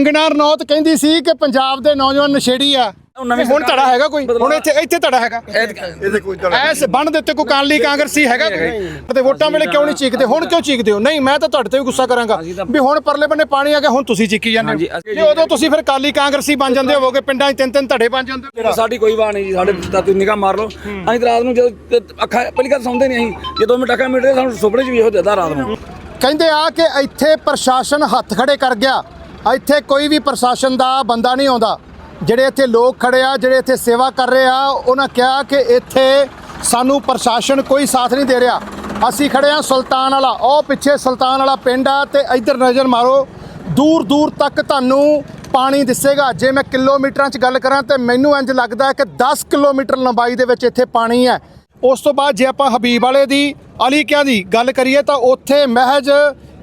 ਕੰਗਣਾ ਰਣੌਤ ਕਹਿੰਦੀ ਸੀ ਕਿ ਪੰਜਾਬ ਦੇ ਨੌਜਵਾਨ ਨਸ਼ੇੜੀ ਆ। ਹੁਣ ਧੜਾ ਹੈਗਾ ਕੋਈ? ਹੁਣ ਇੱਥੇ ਇੱਥੇ ਧੜਾ ਹੈਗਾ। ਇਹਦੇ ਕੋਈ ਤਾਂ ਐਸ ਬੰਨ ਦੇ ਉੱਤੇ ਕੋਈ ਕਾਲੀ ਕਾਂਗਰਸੀ ਹੈਗਾ ਕੋਈ? ਤੇ ਵੋਟਾਂ ਵੇਲੇ ਕਿਉਂ ਨਹੀਂ ਚੀਕਦੇ? ਹੁਣ ਕਿਉਂ ਚੀਕਦੇ ਹੋ? ਨਹੀਂ ਮੈਂ ਤਾਂ ਤੁਹਾਡੇ ਤੇ ਵੀ ਗੁੱਸਾ ਕਰਾਂਗਾ ਵੀ ਹੁਣ ਪਰਲੇ ਬੰਨੇ ਪਾਣੀ ਆ ਗਿਆ ਹੁਣ ਤੁਸੀਂ ਚੀਕੀ ਜਾਂਦੇ ਹੋ। ਜੇ ਉਦੋਂ ਤੁਸੀਂ ਫਿਰ ਕਾਲੀ ਕਾਂਗਰਸੀ ਬਣ ਜਾਂਦੇ ਹੋਵੋਗੇ ਪਿੰਡਾਂ 'ਚ ਤਿੰਨ ਤਿੰਨ ਧੜੇ ਬਣ ਜਾਂਦੇ ਹੋ ਸਾਡੀ ਕੋਈ ਵਾਹ ਨਹੀਂ ਜੀ ਸਾਡੇ ਤਾਂ ਤੁਸੀਂ ਨਿਗਾਹ ਮਾਰ ਲਓ। ਅਸੀਂ ਤਾਂ ਰਾਤ ਨੂੰ ਜਦੋਂ ਤੇ ਅੱਖਾਂ ਪਹਿਲੀ ਗੱਲ ਸੌਂਦੇ ਨਹੀਂ ਅਸੀਂ। ਜਦੋਂ ਮੈਂ ਟੱਕਾ ਮਿਲਦੇ ਸਾਨੂੰ ਸੁਪਨੇ 'ਚ ਵੀ ਇਹੋ ਦਿੰਦਾ ਰਾਤ ਨੂੰ। ਕਹਿੰਦੇ ਆ ਕਿ ਇੱਥੇ ਪ੍ਰਸ਼ਾਸਨ ਹੱਥ ਖੜੇ ਕਰ ਗਿਆ। ਇੱਥੇ ਕੋਈ ਵੀ ਪ੍ਰਸ਼ਾਸਨ ਦਾ ਬੰਦਾ ਨਹੀਂ ਆਉਂਦਾ। ਜਿਹੜੇ ਇੱਥੇ ਲੋਕ ਖੜੇ ਆ, ਜਿਹੜੇ ਇੱਥੇ ਸੇਵਾ ਕਰ ਰਹੇ ਆ, ਉਹਨਾਂ ਕਿਹਾ ਕਿ ਇੱਥੇ ਸਾਨੂੰ ਪ੍ਰਸ਼ਾਸਨ ਕੋਈ ਸਾਥ ਨਹੀਂ ਦੇ ਰਿਹਾ। ਅਸੀਂ ਖੜੇ ਆ ਸੁਲਤਾਨ ਵਾਲਾ। ਉਹ ਪਿੱਛੇ ਸੁਲਤਾਨ ਵਾਲਾ ਪਿੰਡ ਆ ਤੇ ਇੱਧਰ ਨਜ਼ਰ ਮਾਰੋ। ਦੂਰ ਦੂਰ ਤੱਕ ਤੁਹਾਨੂੰ ਪਾਣੀ ਦਿਸੇਗਾ। ਜੇ ਮੈਂ ਕਿਲੋਮੀਟਰਾਂ 'ਚ ਗੱਲ ਕਰਾਂ ਤੇ ਮੈਨੂੰ ਇੰਜ ਲੱਗਦਾ ਹੈ ਕਿ 10 ਕਿਲੋਮੀਟਰ ਲੰਬਾਈ ਦੇ ਵਿੱਚ ਇੱਥੇ ਪਾਣੀ ਹੈ। ਉਸ ਤੋਂ ਬਾਅਦ ਜੇ ਆਪਾਂ ਹਬੀਬ ਵਾਲੇ ਦੀ, ਅਲੀ ਕਿਆ ਦੀ ਗੱਲ ਕਰੀਏ ਤਾਂ ਉੱਥੇ ਮਹਿਜ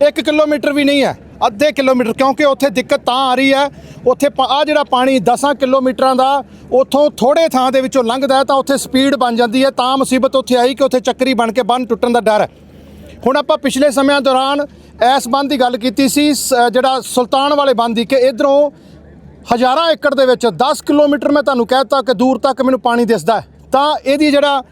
1 ਕਿਲੋਮੀਟਰ ਵੀ ਨਹੀਂ ਹੈ। ਅੱਧੇ ਕਿਲੋਮੀਟਰ, ਕਿਉਂਕਿ ਉੱਥੇ ਦਿੱਕਤ ਤਾਂ ਆ ਰਹੀ ਹੈ। ਉੱਥੇ ਆ ਜਿਹੜਾ ਪਾਣੀ 10 ਕਿਲੋਮੀਟਰਾਂ ਦਾ ਉੱਥੋਂ ਥੋੜੇ ਥਾਂ ਦੇ ਵਿੱਚੋਂ ਲੰਘਦਾ ਤਾਂ ਉੱਥੇ ਸਪੀਡ ਬਣ ਜਾਂਦੀ ਹੈ। ਤਾਂ ਮੁਸੀਬਤ ਉੱਥੇ ਆਈ ਕਿ ਉੱਥੇ ਚੱਕਰੀ ਬਣ ਕੇ ਬੰਨ ਟੁੱਟਣ ਦਾ ਡਰ ਹੈ। ਹੁਣ ਆਪਾਂ ਪਿਛਲੇ ਸਮਿਆਂ ਦੌਰਾਨ ਇਸ ਬੰਦ ਦੀ ਗੱਲ ਕੀਤੀ ਸੀ, ਸ- ਜਿਹੜਾ ਸੁਲਤਾਨ ਵਾਲੇ ਬੰਦ ਦੀ ਕਿ ਇਧਰੋਂ ਹਜ਼ਾਰਾਂ ਏਕੜ ਦੇ ਵਿੱਚ 10 ਕਿਲੋਮੀਟਰ ਮੈਂ ਤੁਹਾਨੂੰ ਕਹਿਤਾ ਕਿ ਦੂਰ ਤੱਕ ਮੈਨੂੰ ਪਾਣੀ ਦਿਸਦਾ ਤਾਂ ਇਹਦੀ ਜਿਹੜਾ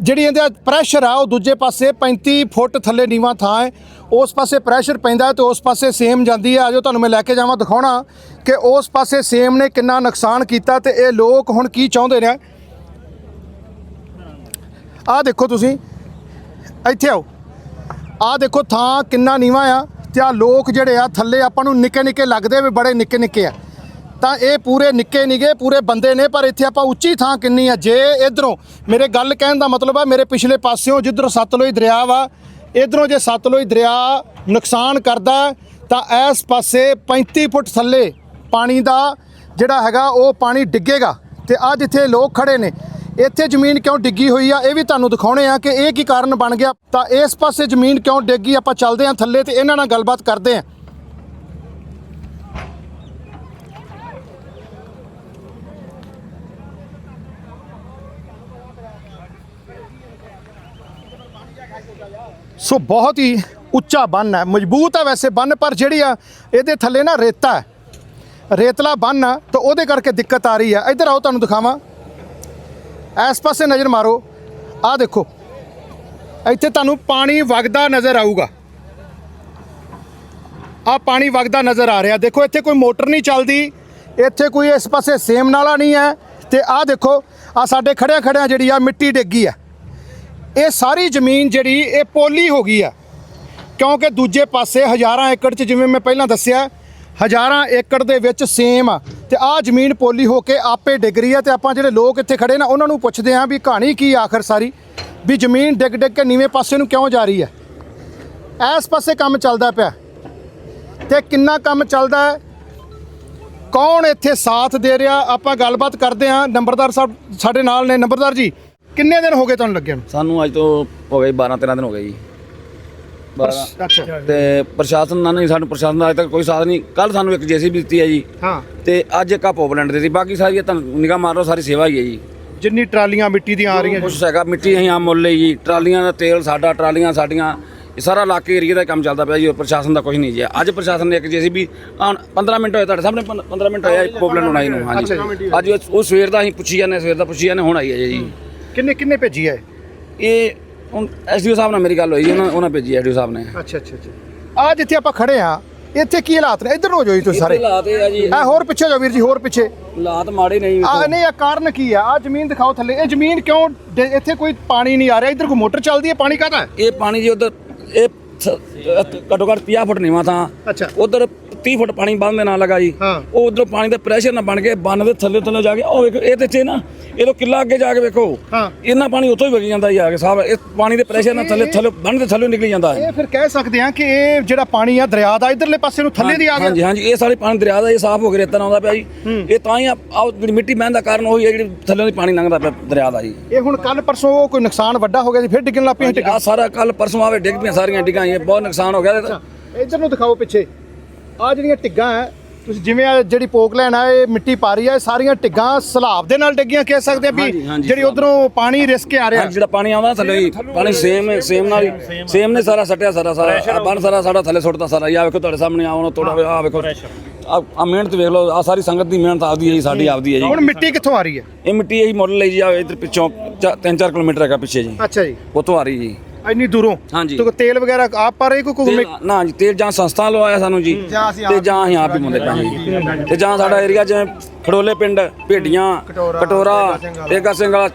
ਜਿਹੜੀ ਇਹਦੇ ਪ੍ਰੈਸ਼ਰ ਆ, ਉਹ ਦੂਜੇ ਪਾਸੇ 35 ਫੁੱਟ ਥੱਲੇ ਨੀਵਾਂ ਥਾਂ ਹੈ। ਉਸ ਪਾਸੇ ਪ੍ਰੈਸ਼ਰ ਪੈਂਦਾ ਹੈ ਤੇ ਉਸ ਪਾਸੇ ਸੇਮ ਜਾਂਦੀ ਹੈ। ਆਜੋ ਤੁਹਾਨੂੰ ਮੈਂ ਲੈ ਕੇ ਜਾਵਾਂ, ਦਿਖਾਉਣਾ ਕਿ ਉਸ ਪਾਸੇ ਸੇਮ ਨੇ ਕਿੰਨਾ ਨੁਕਸਾਨ ਕੀਤਾ ਤੇ ਇਹ ਲੋਕ ਹੁਣ ਕੀ ਚਾਹੁੰਦੇ ਨੇ। ਆਹ ਦੇਖੋ ਤੁਸੀਂ, ਇੱਥੇ ਆਓ। ਆਹ ਦੇਖੋ ਥਾਂ ਕਿੰਨਾ ਨੀਵਾਂ ਆ ਤੇ ਆ ਲੋਕ ਜਿਹੜੇ ਆ, ਥੱਲੇ ਆਪਾਂ ਨੂੰ ਨਿੱਕੇ ਨਿੱਕੇ ਲੱਗਦੇ ਵੀ ਬੜੇ ਨਿੱਕੇ ਨਿੱਕੇ ਆ। ਤਾਂ ਇਹ ਪੂਰੇ ਨਿੱਕੇ ਨਿਗੇ, ਪੂਰੇ ਬੰਦੇ ਨੇ, ਪਰ ਇੱਥੇ ਆਪਾਂ ਉੱਚੀ ਥਾਂ ਕਿੰਨੀ ਆ? ਜੇ ਇਧਰੋਂ ਮੇਰੇ ਗੱਲ ਕਹਿਣ ਦਾ ਮਤਲਬ ਆ, ਮੇਰੇ ਪਿਛਲੇ ਪਾਸਿਓਂ ਜਿੱਧਰੋਂ ਸਤਲੁਜ ਦਰਿਆ ਵਾ, ਇਧਰੋਂ ਜੇ ਸਤਲੁਜ ਦਰਿਆ ਨੁਕਸਾਨ ਕਰਦਾ, ਤਾਂ ਇਸ ਪਾਸੇ 35 ਫੁੱਟ ਥੱਲੇ ਪਾਣੀ ਦਾ ਜਿਹੜਾ ਹੈਗਾ, ਉਹ ਪਾਣੀ ਡਿੱਗੇਗਾ। ਤੇ ਆ ਜਿੱਥੇ ਲੋਕ ਖੜੇ ਨੇ, ਇੱਥੇ ਜ਼ਮੀਨ ਕਿਉਂ ਡਿੱਗੀ ਹੋਈ ਆ? ਇਹ ਵੀ ਤੁਹਾਨੂੰ ਦਿਖਾਉਣੇ ਆ ਕਿ ਇਹ ਕੀ ਕਾਰਨ ਬਣ ਗਿਆ। ਤਾਂ ਇਸ ਪਾਸੇ ਜ਼ਮੀਨ ਕਿਉਂ ਡਿੱਗੀ ਆਪਾਂ ਚੱਲਦੇ ਆ ਥੱਲੇ ਤੇ ਇਹਨਾਂ ਨਾਲ ਗੱਲਬਾਤ ਕਰਦੇ ਆ। ਸੋ ਬਹੁਤ ਹੀ ਉੱਚਾ ਬੰਨ ਹੈ। ਮਜ਼ਬੂਤ ਹੈ ਵੈਸੇ ਬੰਨ, ਪਰ ਜਿਹੜੀ ਆ ਇਹਦੇ ਥੱਲੇ ਨਾ ਰੇਤਾ ਹੈ। ਰੇਤਲਾ ਬੰਨ ਆ, ਤਾਂ ਉਹਦੇ ਕਰਕੇ ਦਿੱਕਤ ਆ ਰਹੀ ਹੈ। ਇੱਧਰ ਆਓ, ਤੁਹਾਨੂੰ ਦਿਖਾਵਾਂ। ਇਸ ਪਾਸੇ ਨਜ਼ਰ ਮਾਰੋ। ਆਹ ਦੇਖੋ। ਇੱਥੇ ਤੁਹਾਨੂੰ ਪਾਣੀ ਵਗਦਾ ਨਜ਼ਰ ਆਊਗਾ। ਆਹ ਪਾਣੀ ਵਗਦਾ ਨਜ਼ਰ ਆ ਰਿਹਾ। ਦੇਖੋ, ਇੱਥੇ ਕੋਈ ਮੋਟਰ ਨਹੀਂ ਚੱਲਦੀ। ਇੱਥੇ ਕੋਈ ਇਸ ਪਾਸੇ ਸੇਮ ਨਾਲਾ ਨਹੀਂ ਹੈ। ਤੇ ਆਹ ਦੇਖੋ ਆ ਸਾਡੇ ਖੜਿਆ ਖੜਿਆ ਜਿਹੜੀ ਆ, ਮਿੱਟੀ ਡਿੱਗੀ ਆ ਇਹ ਸਾਰੀ ਜ਼ਮੀਨ ਜਿਹੜੀ ਇਹ ਪੋਲੀ ਹੋ ਗਈ ਆ। ਕਿਉਂਕਿ ਦੂਜੇ ਪਾਸੇ ਹਜ਼ਾਰਾਂ ਏਕੜ 'ਚ ਜਿਵੇਂ ਮੈਂ ਪਹਿਲਾਂ ਦੱਸਿਆ, ਹਜ਼ਾਰਾਂ ਏਕੜ ਦੇ ਵਿੱਚ ਸੇਮ ਆ। ਤੇ ਆਹ ਜ਼ਮੀਨ ਪੋਲੀ ਹੋ ਕੇ ਆਪੇ ਡਿੱਗ ਰਹੀ ਆ ਤੇ ਆਪਾਂ ਜਿਹੜੇ ਲੋਕ ਇੱਥੇ ਖੜੇ ਨਾ, ਉਹਨਾਂ ਨੂੰ ਪੁੱਛਦੇ ਆਂ ਵੀ ਕਹਾਣੀ ਕੀ ਆਖਰ ਸਾਰੀ? ਵੀ ਜ਼ਮੀਨ ਡਿੱਗ ਡਿੱਗ ਕੇ ਨੀਵੇਂ ਪਾਸੇ ਨੂੰ ਕਿਉਂ ਜਾ ਰਹੀ ਹੈ ਇਸ ਪਾਸੇ ਕੰਮ ਚੱਲਦਾ ਪਿਆ। ਤੇ ਕਿੰਨਾ ਕੰਮ ਚੱਲਦਾ ਹੈ? ਕੌਣ ਇੱਥੇ ਸਾਥ ਦੇ ਰਿਹਾ? ਆਪਾਂ ਗੱਲਬਾਤ ਕਰਦੇ ਆਂ ਨੰਬਰਦਾਰ ਸਾਹਿਬ ਸਾਡੇ ਨਾਲ ਨੇ। ਨੰਬਰਦਾਰ ਜੀ ਕਿੰਨੇ ਦਿਨ ਹੋ ਗਏ ਤੁਹਾਨੂੰ ਲੱਗੇ ਨੂੰ? ਸਾਨੂੰ ਅੱਜ ਤੋਂ ਹੋ ਗਏ 12 13 ਦਿਨ ਹੋ ਗਏ ਜੀ। 12 ਅੱਛਾ। ਤੇ ਪ੍ਰਸ਼ਾਸਨ ਨਾਲ ਨਹੀਂ ਸਾਨੂੰ ਪ੍ਰਸ਼ਾਸਨ ਦਾ ਅਜੇ ਤੱਕ ਕੋਈ ਸਾਥ ਨਹੀਂ। ਕੱਲ ਸਾਨੂੰ ਇੱਕ ਜੇਸੀਬੀ ਦਿੱਤੀ ਹੈ ਜੀ। ਹਾਂ। ਤੇ ਅੱਜ ਇੱਕ ਆ ਪੋਪਲੈਂਡ ਦਿੱਤੀ ਬਾਕੀ ਸਾਰੀ ਤਾਂ ਨਿਗਾਹ ਮਾਰ ਲਓ ਸਾਰੀ ਸੇਵਾ ਹੀ ਹੈ ਜੀ। ਜਿੰਨੀ ਟਰਾਲੀਆਂ ਮਿੱਟੀ ਦੀਆਂ ਆ ਰਹੀਆਂ ਕੁਛ ਹੈਗਾ ਮਿੱਟੀ ਅਸੀਂ ਆਮ ਮੁੱਲ ਲਈ ਜੀ। ਟਰਾਲੀਆਂ ਦਾ ਤੇਲ ਸਾਡਾ ਟਰਾਲੀਆਂ ਸਾਡੀਆਂ ਇਹ ਸਾਰਾ ਇਲਾਕੇ ਏਰੀਆ ਦਾ ਕੰਮ ਚੱਲਦਾ ਪਿਆ ਜੀ। ਪ੍ਰਸ਼ਾਸਨ ਦਾ ਕੁਝ ਨਹੀਂ ਜੀ। ਅੱਜ ਪ੍ਰਸ਼ਾਸਨ ਨੇ ਇੱਕ ਜੇਸੀਬੀ 15 ਮਿੰਟ ਹੋਏ ਤੁਹਾਡੇ ਸਾਹਮਣੇ 15 ਮਿੰਟ ਹੋਇਆ ਪੋਪਲੈਂਡ ਬਣਾਈ ਨੂੰ ਹਾਂਜੀ। ਅੱਜ ਉਹ- ਉਹ ਸਵੇਰ ਦਾ ਅਸੀਂ ਪੁੱਛੀ ਜਾਂਦੇ ਸਵੇਰ ਦਾ ਪੁੱਛੀ ਜਾਂਦੇ ਹੁਣ ਆਈ ਹੈ ਜੀ। ਕਿੰਨੇ ਕਿੰਨੇ ਭੇਜੀ ਹੈ? ਇਹ ਹੁਣ ਐਸਡੀਓ ਸਾਹਿਬ ਨਾਲ ਮੇਰੀ ਗੱਲ ਹੋਈ ਉਹਨਾਂ ਉਹਨਾਂ ਭੇਜੀ ਐਸਡੀਓ ਸਾਹਿਬ ਨੇ। ਅੱਛਾ ਅੱਛਾ ਅੱਛਾ। ਆ ਜਿੱਥੇ ਆਪਾਂ ਖੜੇ ਆ ਇੱਥੇ ਕੀ ਹਾਲਾਤ ਨੇ? ਇੱਧਰ ਹੋ ਜਾਓ ਜੀ ਤੁਸੀਂ ਸਾਰੇ। ਲਾਤੇ ਆ ਜੀ। ਆ ਹੋਰ ਪਿੱਛੇ ਜਾਓ ਵੀਰ ਜੀ ਹੋਰ ਪਿੱਛੇ। ਹਾਲਾਤ ਮਾੜੇ ਨਹੀਂ ਆ ਨਹੀਂ ਆ ਕਾਰਨ ਕੀ ਆ? ਆ ਜ਼ਮੀਨ ਦਿਖਾਓ ਥੱਲੇ। ਇਹ ਜ਼ਮੀਨ ਕਿਉਂ ਇੱਥੇ ਕੋਈ ਪਾਣੀ ਨਹੀਂ ਆ ਰਿਹਾ? ਇੱਧਰ ਕੋਈ ਮੋਟਰ ਚੱਲਦੀ ਹੈ? ਪਾਣੀ ਕਾਹਦਾ ਇਹ ਪਾਣੀ ਜੀ ਉਧਰ ਇਹ ਘੱਟੋ ਘੱਟ 50 ਫੁੱਟ ਨੀਵਾਂ ਥਾਂ। ਅੱਛਾ। ਉਧਰ 30 ਫੁੱਟ ਪਾਣੀ ਬੰਨ ਦੇ ਨਾਲ ਲਗਾ ਜੀ। ਉਹ ਉਧਰੋਂ ਪਾਣੀ ਦਾ ਪ੍ਰੈਸ਼ਰ ਨਾ ਬਣ ਕੇ ਬੰਨ ਦੇ ਥੱਲੇ ਥੱਲੇ ਜਾ ਕੇ ਉਹ ਵੇਖੋ ਇਹ ਤੇ ਇੱਥੇ ਨਾ ਇਹ ਤੋਂ ਕਿੱਲਾ ਅੱਗੇ ਜਾ ਕੇ ਵੇਖੋ। ਹਾਂ। ਇੰਨਾ ਪਾਣੀ ਉੱਥੋਂ ਹੀ ਵਗੀ ਜਾਂਦਾ ਜੀ ਆ ਕੇ ਸਾਹਿਬ ਇਹ ਪਾਣੀ ਦੇ ਪ੍ਰੈਸ਼ਰ ਨਾਲ ਥੱਲੇ ਥੱਲੇ ਬੰਨ ਦੇ ਥੱਲੇ ਨਿਕਲੀ ਜਾਂਦਾ। ਹੈ ਇਹ ਫਿਰ ਕਹਿ ਸਕਦੇ ਆ ਕਿ ਇਹ ਜਿਹੜਾ ਪਾਣੀ ਆ ਦਰਿਆ ਦਾ ਇਧਰਲੇ ਪਾਸੇ ਨੂੰ ਥੱਲੇ ਦੀ ਆ ਗਿਆ। ਹਾਂਜੀ ਹਾਂਜੀ ਇਹ ਸਾਰੇ ਪਾਣੀ ਦਰਿਆ ਦਾ ਇਹ ਸਾਫ਼ ਹੋ ਕੇ ਰੇਤਾ ਨਾਲ ਆਉਂਦਾ ਪਿਆ ਜੀ। ਇਹ ਤਾਂ ਹੀ ਆ ਜਿਹੜੀ ਮਿੱਟੀ ਬਹਿਣ ਦਾ ਕਾਰਨ ਉਹੀ ਹੈ ਜਿਹੜੀ ਥੱਲੇ ਦੀ ਪਾਣੀ ਲੰਘਦਾ ਪਿਆ ਦਰਿਆ ਦਾ ਜੀ। ਇਹ ਹੁਣ ਕੱਲ ਪਰਸੋਂ ਕੋਈ ਨੁਕਸਾਨ ਵੱਡਾ ਹੋ ਗਿਆ ਸੀ ਫਿਰ ਡਿੱਗਣ ਲੱਗ ਪਈ ਆ ਸਾਰਾ ਕੱਲ ਪਰਸੋਂ ਆਵੇ ਡਿੱਗ ਪਈਆਂ ਸਾਰੀਆਂ ਡਿੱਗਾਂ ਇਹ ਬਹੁਤ ਨੁਕਸਾਨ ਹੋ ਗਿਆ। ਇੱਧਰ ਨੂੰ ਦਿਖਾਓ ਪਿੱਛੇ। ਆ ਜਿਹੜੀਆਂ ਟਿੱਗਾਂ ਹੈ ਤੁਸੀਂ ਜਿਵੇਂ ਆ ਜਿਹੜੀ ਪੋਕ ਲੈਣ ਆ ਇਹ ਮਿੱਟੀ ਪਾ ਰਹੀ ਆ ਇਹ ਸਾਰੀਆਂ ਟਿੱਗਾਂ ਸਲਾਬ ਦੇ ਨਾਲ ਡਿੱਗੀਆਂ ਕਹਿ ਸਕਦੇ ਆ ਵੀ ਹਾਂਜੀ, ਹਾਂਜੀ, ਜਿਹੜੀ ਉਧਰੋਂ ਪਾਣੀ ਰਿਸਕ ਕੇ ਆ ਰਿਹਾ। ਹਾਂ ਜਿਹੜਾ ਪਾਣੀ ਆਉਂਦਾ ਥੱਲੇ ਹੀ ਪਾਣੀ ਸੇਮ ਸੇਮ ਨਾਲ ਹੀ ਸੇਮ ਨੇ ਸਾਰਾ ਸੱਟਿਆ ਸਾਰਾ ਸਾਰਾ ਆਹ ਬੰਨ ਸਾਰਾ ਸਾਡਾ ਥੱਲੇ ਸੁੱਟਦਾ ਸਾਰਾ ਇਹ ਆ ਵੇਖੋ ਤੁਹਾਡੇ ਸਾਹਮਣੇ ਆਉਣਾ ਤੋੜਾ ਆ ਵੇਖੋ। ਆ ਮਿਹਨਤ ਵੇਖ ਲਓ ਆ ਸਾਰੀ ਸੰਗਤ ਦੀ ਮਿਹਨਤ ਆਪਦੀ ਹੈ ਜੀ ਸਾਡੀ ਆਪਦੀ ਹੈ ਹੁਣ ਜੀ ਮਿੱਟੀ ਕਿੱਥੋਂ ਆ ਰਹੀ ਹੈ? ਇਹ ਮਿੱਟੀ ਇਹੀ ਮੁੱਲ ਲਈ ਜੀ ਆ ਇਧਰ ਪਿੱਛੋਂ 3-4 ਕਿਲੋਮੀਟਰ ਹੈਗਾ ਪਿੱਛੇ ਜੀ। ਅੱਛਾ ਜੀ। ਉਤੋਂ ਆ ਰਹੀ ਜੀ। ਇੰਨੀ ਦੂਰੋਂ? ਹਾਂਜੀ। ਤੇ ਤੇਲ ਵਗੈਰਾ ਆਪ ਪਾ ਰਹੇ ਕੋਈ ਕੋਈ ਤੇਲ- ਨਾ ਜੀ ਤੇਲ ਜਾਂ ਸੰਸਥਾ ਲਵਾਇਆ ਸਾਨੂੰ ਜੀ। ਤੇ ਜਾਂ ਅਸੀਂ ਆਪ ਹੀ ਮੁੰਡੇ ਪਾਣੀ ਤੇ ਜਾਂ ਸਾਡਾ ਏਰੀਆ ਜਿਵੇਂ ਖੜੋਲੇ ਪਿੰਡ ਭੇਡੀਆਂ ਕਟੋਰਾ ਏਗਾ ਸਿੰਘ ਵਾਲਾ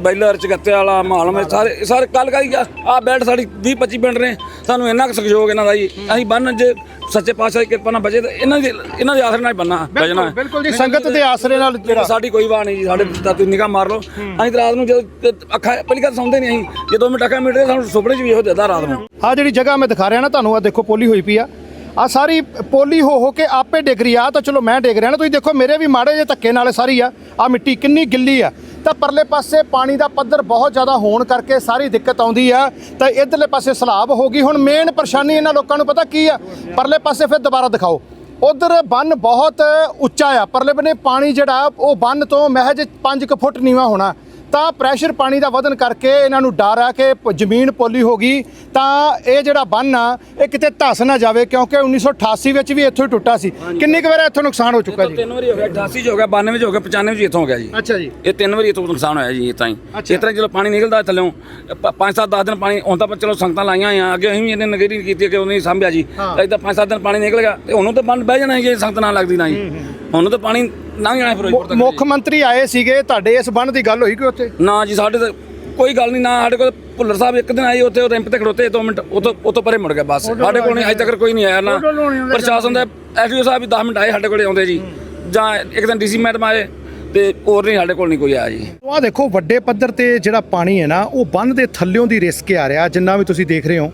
ਬੈਲਰ ਚਗੱਤੇ ਵਾਲਾ ਮਾਹਲ ਮੇ ਸਾਰੇ ਸਾਰੇ ਕੱਲ ਕਾਈ ਆ ਬੈਠ ਸਾਡੀ 20 25 ਪਿੰਡ ਨੇ ਸਾਨੂੰ ਇੰਨਾ ਕੁ ਸਹਿਯੋਗ ਇਹਨਾਂ ਦਾ ਜੀ। ਅਸੀਂ ਬੰਨ ਜੇ ਸੱਚੇ ਪਾਤਸ਼ਾਹ ਦੀ ਕਿਰਪਾ ਨਾਲ ਬਚੇ ਤਾਂ ਇਹਨਾਂ ਦੀ ਇਹਨਾਂ ਦੇ ਆਸਰੇ ਨਾਲ ਹੀ ਬੰਨਾ ਬਜਣਾ ਬਿਲਕੁਲ ਜੀ ਸੰਗਤ ਦੇ ਆਸਰੇ ਨਾਲ ਜਿਹੜਾ ਸਾਡੀ ਕੋਈ ਵਾਹ ਨਹੀਂ ਜੀ ਸਾਡੇ ਤਾਂ ਤੁਸੀਂ ਨਿਗਾਹ ਮਾਰ ਲਓ। ਅਸੀਂ ਤਾਂ ਰਾਤ ਨੂੰ ਜਦੋਂ ਅੱਖਾਂ ਪਹਿਲੀ ਗੱਲ ਸੌਂਦੇ ਨਹੀਂ ਅਸੀਂ ਜਦੋਂ ਮੈਂ ਟੱਕਾ ਮਿੰਟ ਸਾਨੂੰ ਸੁਪਨੇ 'ਚ ਵੀ ਇਹੋ ਦਿੰਦਾ ਰਾਤ ਨੂੰ। ਆ ਜਿਹੜੀ ਜਗ੍ਹਾ ਮੈਂ ਦਿਖਾ ਰਿਹਾ ਨਾ ਤੁਹਾਨੂੰ ਆ ਦੇਖੋ ਪੋਲੀ ਹੋਈ ਪਈ ਆ। ਆ ਸਾਰੀ ਪੋਲੀ ਹੋ ਹੋ ਕੇ ਆਪੇ ਡਿੱਗ ਰਹੀ ਆ ਤਾਂ ਚਲੋ ਮੈਂ ਡਿੱਗ ਰਿਹਾ ਨਾ ਤੁਸੀਂ ਦੇਖੋ ਮੇਰੇ ਵੀ ਮਾੜੇ ਜੇ ਧੱਕੇ ਨਾਲ ਸਾਰੀ ਆ ਆ ਮਿੱਟੀ ਕਿੰਨੀ ਗਿੱਲੀ ਆ। ਤਾਂ ਪਰਲੇ ਪਾਸੇ ਪਾਣੀ ਦਾ ਪੱਧਰ ਬਹੁਤ ਜ਼ਿਆਦਾ ਹੋਣ ਕਰਕੇ ਸਾਰੀ ਦਿੱਕਤ ਆਉਂਦੀ ਆ। ਤਾਂ ਇਧਰਲੇ ਪਾਸੇ ਸਲਾਬ ਹੋ ਗਈ। ਹੁਣ ਮੇਨ ਪਰੇਸ਼ਾਨੀ ਇਹਨਾਂ ਲੋਕਾਂ ਨੂੰ ਪਤਾ ਕੀ ਆ? ਪਰਲੇ ਪਾਸੇ ਫਿਰ ਦੁਬਾਰਾ ਦਿਖਾਓ। ਉਧਰ ਬੰਨ ਬਹੁਤ ਉੱਚਾ ਆ। ਪਰਲੇ ਬੰਨੇ ਪਾਣੀ ਜਿਹੜਾ, ਉਹ ਬੰਨ ਤੋਂ ਮਹਿਜ 5 ਫੁੱਟ ਨੀਵਾ ਹੋਣਾ। ਤਾਂ ਪ੍ਰੈਸ਼ਰ ਪਾਣੀ ਦਾ ਵਧਨ ਕਰਕੇ ਇਹਨਾਂ ਨੂੰ ਡਰ ਆ ਕਿ ਜ਼ਮੀਨ ਪੋਲੀ ਹੋ ਗਈ। ਤਾਂ ਇਹ ਜਿਹੜਾ ਬੰਨ ਆ ਇਹ ਕਿਤੇ ਧੱਸ ਨਾ ਜਾਵੇ ਕਿਉਂਕਿ 1988 ਵਿੱਚ ਵੀ ਇੱਥੋਂ ਹੀ ਟੁੱਟਾ ਸੀ। ਕਿੰਨੀ ਕੁ ਵਾਰ ਇੱਥੋਂ ਨੁਕਸਾਨ ਹੋ ਚੁੱਕਾ ਜੀ? ਤਿੰਨ ਵਾਰੀ ਹੋ ਗਿਆ 88 ਚ ਹੋ ਗਿਆ 92 ਚ ਹੋ ਗਿਆ 95 ਚ ਇੱਥੋਂ ਹੋ ਗਿਆ ਜੀ। ਅੱਛਾ ਜੀ। ਇਹ ਤਿੰਨ ਵਾਰੀ ਇੱਥੋਂ ਨੁਕਸਾਨ ਹੋਇਆ ਜੀ ਇਤਾਂ ਹੀ। ਅੱਛਾ। ਇਸ ਤਰ੍ਹਾਂ ਜਦੋਂ ਪਾਣੀ ਨਿਕਲਦਾ ਥੱਲੋਂ 5-7 10 ਦਿਨ ਪਾਣੀ ਤਾਂ ਆਪਾਂ ਚਲੋ ਸੰਗਤਾਂ ਲਾਈਆਂ ਆ ਅੱਗੇ ਅਸੀਂ ਵੀ ਇਹਨੇ ਨਗਰੀ ਕੀਤੀ ਕਿ ਉਹ ਨਹੀਂ ਸੰਭਿਆ ਜੀ। ਹਾਂ। ਇਦਾਂ 5-7 ਦਿਨ ਪਾਣੀ ਨਿਕਲ ਗਿਆ ਤੇ ਉਹਨੂੰ ਤਾਂ ਬੰਨ ਬਹਿ ਜਾਣਾ ਜੇ ਸੰਗਤ ਨਾ ਲੱਗਦੀ ਨਾ ਜੀ। ਉਹਨੂੰ ਤਾਂ ਪਾਣੀ ਲੰਘ ਜਾਣਾ ਫਿਰੋਜ਼ਪੁਰ ਤੱਕ ਮੁੱਖ ਮੰਤਰੀ ਆਏ ਸੀਗੇ ਤੁਹਾਡੇ ਇਸ ਬੰਨ ਦੀ ਗੱਲ ਹੋਈ ਕਿ ਉੱਥੇ? ਨਾ ਜੀ ਸਾਡੇ ਤਾਂ ਕੋਈ ਗੱਲ ਨਹੀਂ ਨਾ ਸਾਡੇ ਕੋਲ ਭੁੱਲਰ ਸਾਹਿਬ ਇੱਕ ਦਿਨ ਆਏ ਉੱਥੇ ਉਹ ਰੈਂਪ ਤੇ ਖੜੋਤੇ 2 ਮਿੰਟ ਉਹ ਤੋਂ ਉਹ ਤੋਂ ਪਰੇ ਮੁੜ ਗਏ ਬਸ। ਸਾਡੇ ਕੋਲ ਨਹੀਂ ਅਜੇ ਤੱਕ ਕੋਈ ਨਹੀਂ ਆਇਆ ਨਾ। ਪ੍ਰਸ਼ਾਸਨ ਦਾ ਐਸਡੀਓ ਸਾਹਿਬ ਵੀ 10 ਮਿੰਟ ਆਏ ਸਾਡੇ ਕੋਲੇ ਆਉਂਦੇ ਜੀ। ਜਾਂ ਇੱਕ ਦਿਨ ਡੀਸੀ ਮੈਡਮ ਆਏ ਤੇ ਹੋਰ ਨਹੀਂ ਸਾਡੇ ਕੋਲ ਨਹੀਂ ਕੋਈ ਆਇਆ ਜੀ। ਆ ਦੇਖੋ ਵੱਡੇ ਪੱਧਰ ਤੇ ਜਿਹੜਾ ਪਾਣੀ ਹੈ ਨਾ ਉਹ ਬੰਨ ਦੇ ਥੱਲਿਓਂ ਦੀ ਰਿਸਕ ਆ ਰਿਹਾ ਜਿੰਨਾ ਵੀ ਤੁਸੀਂ ਦੇਖ ਰਹੇ ਹੋ।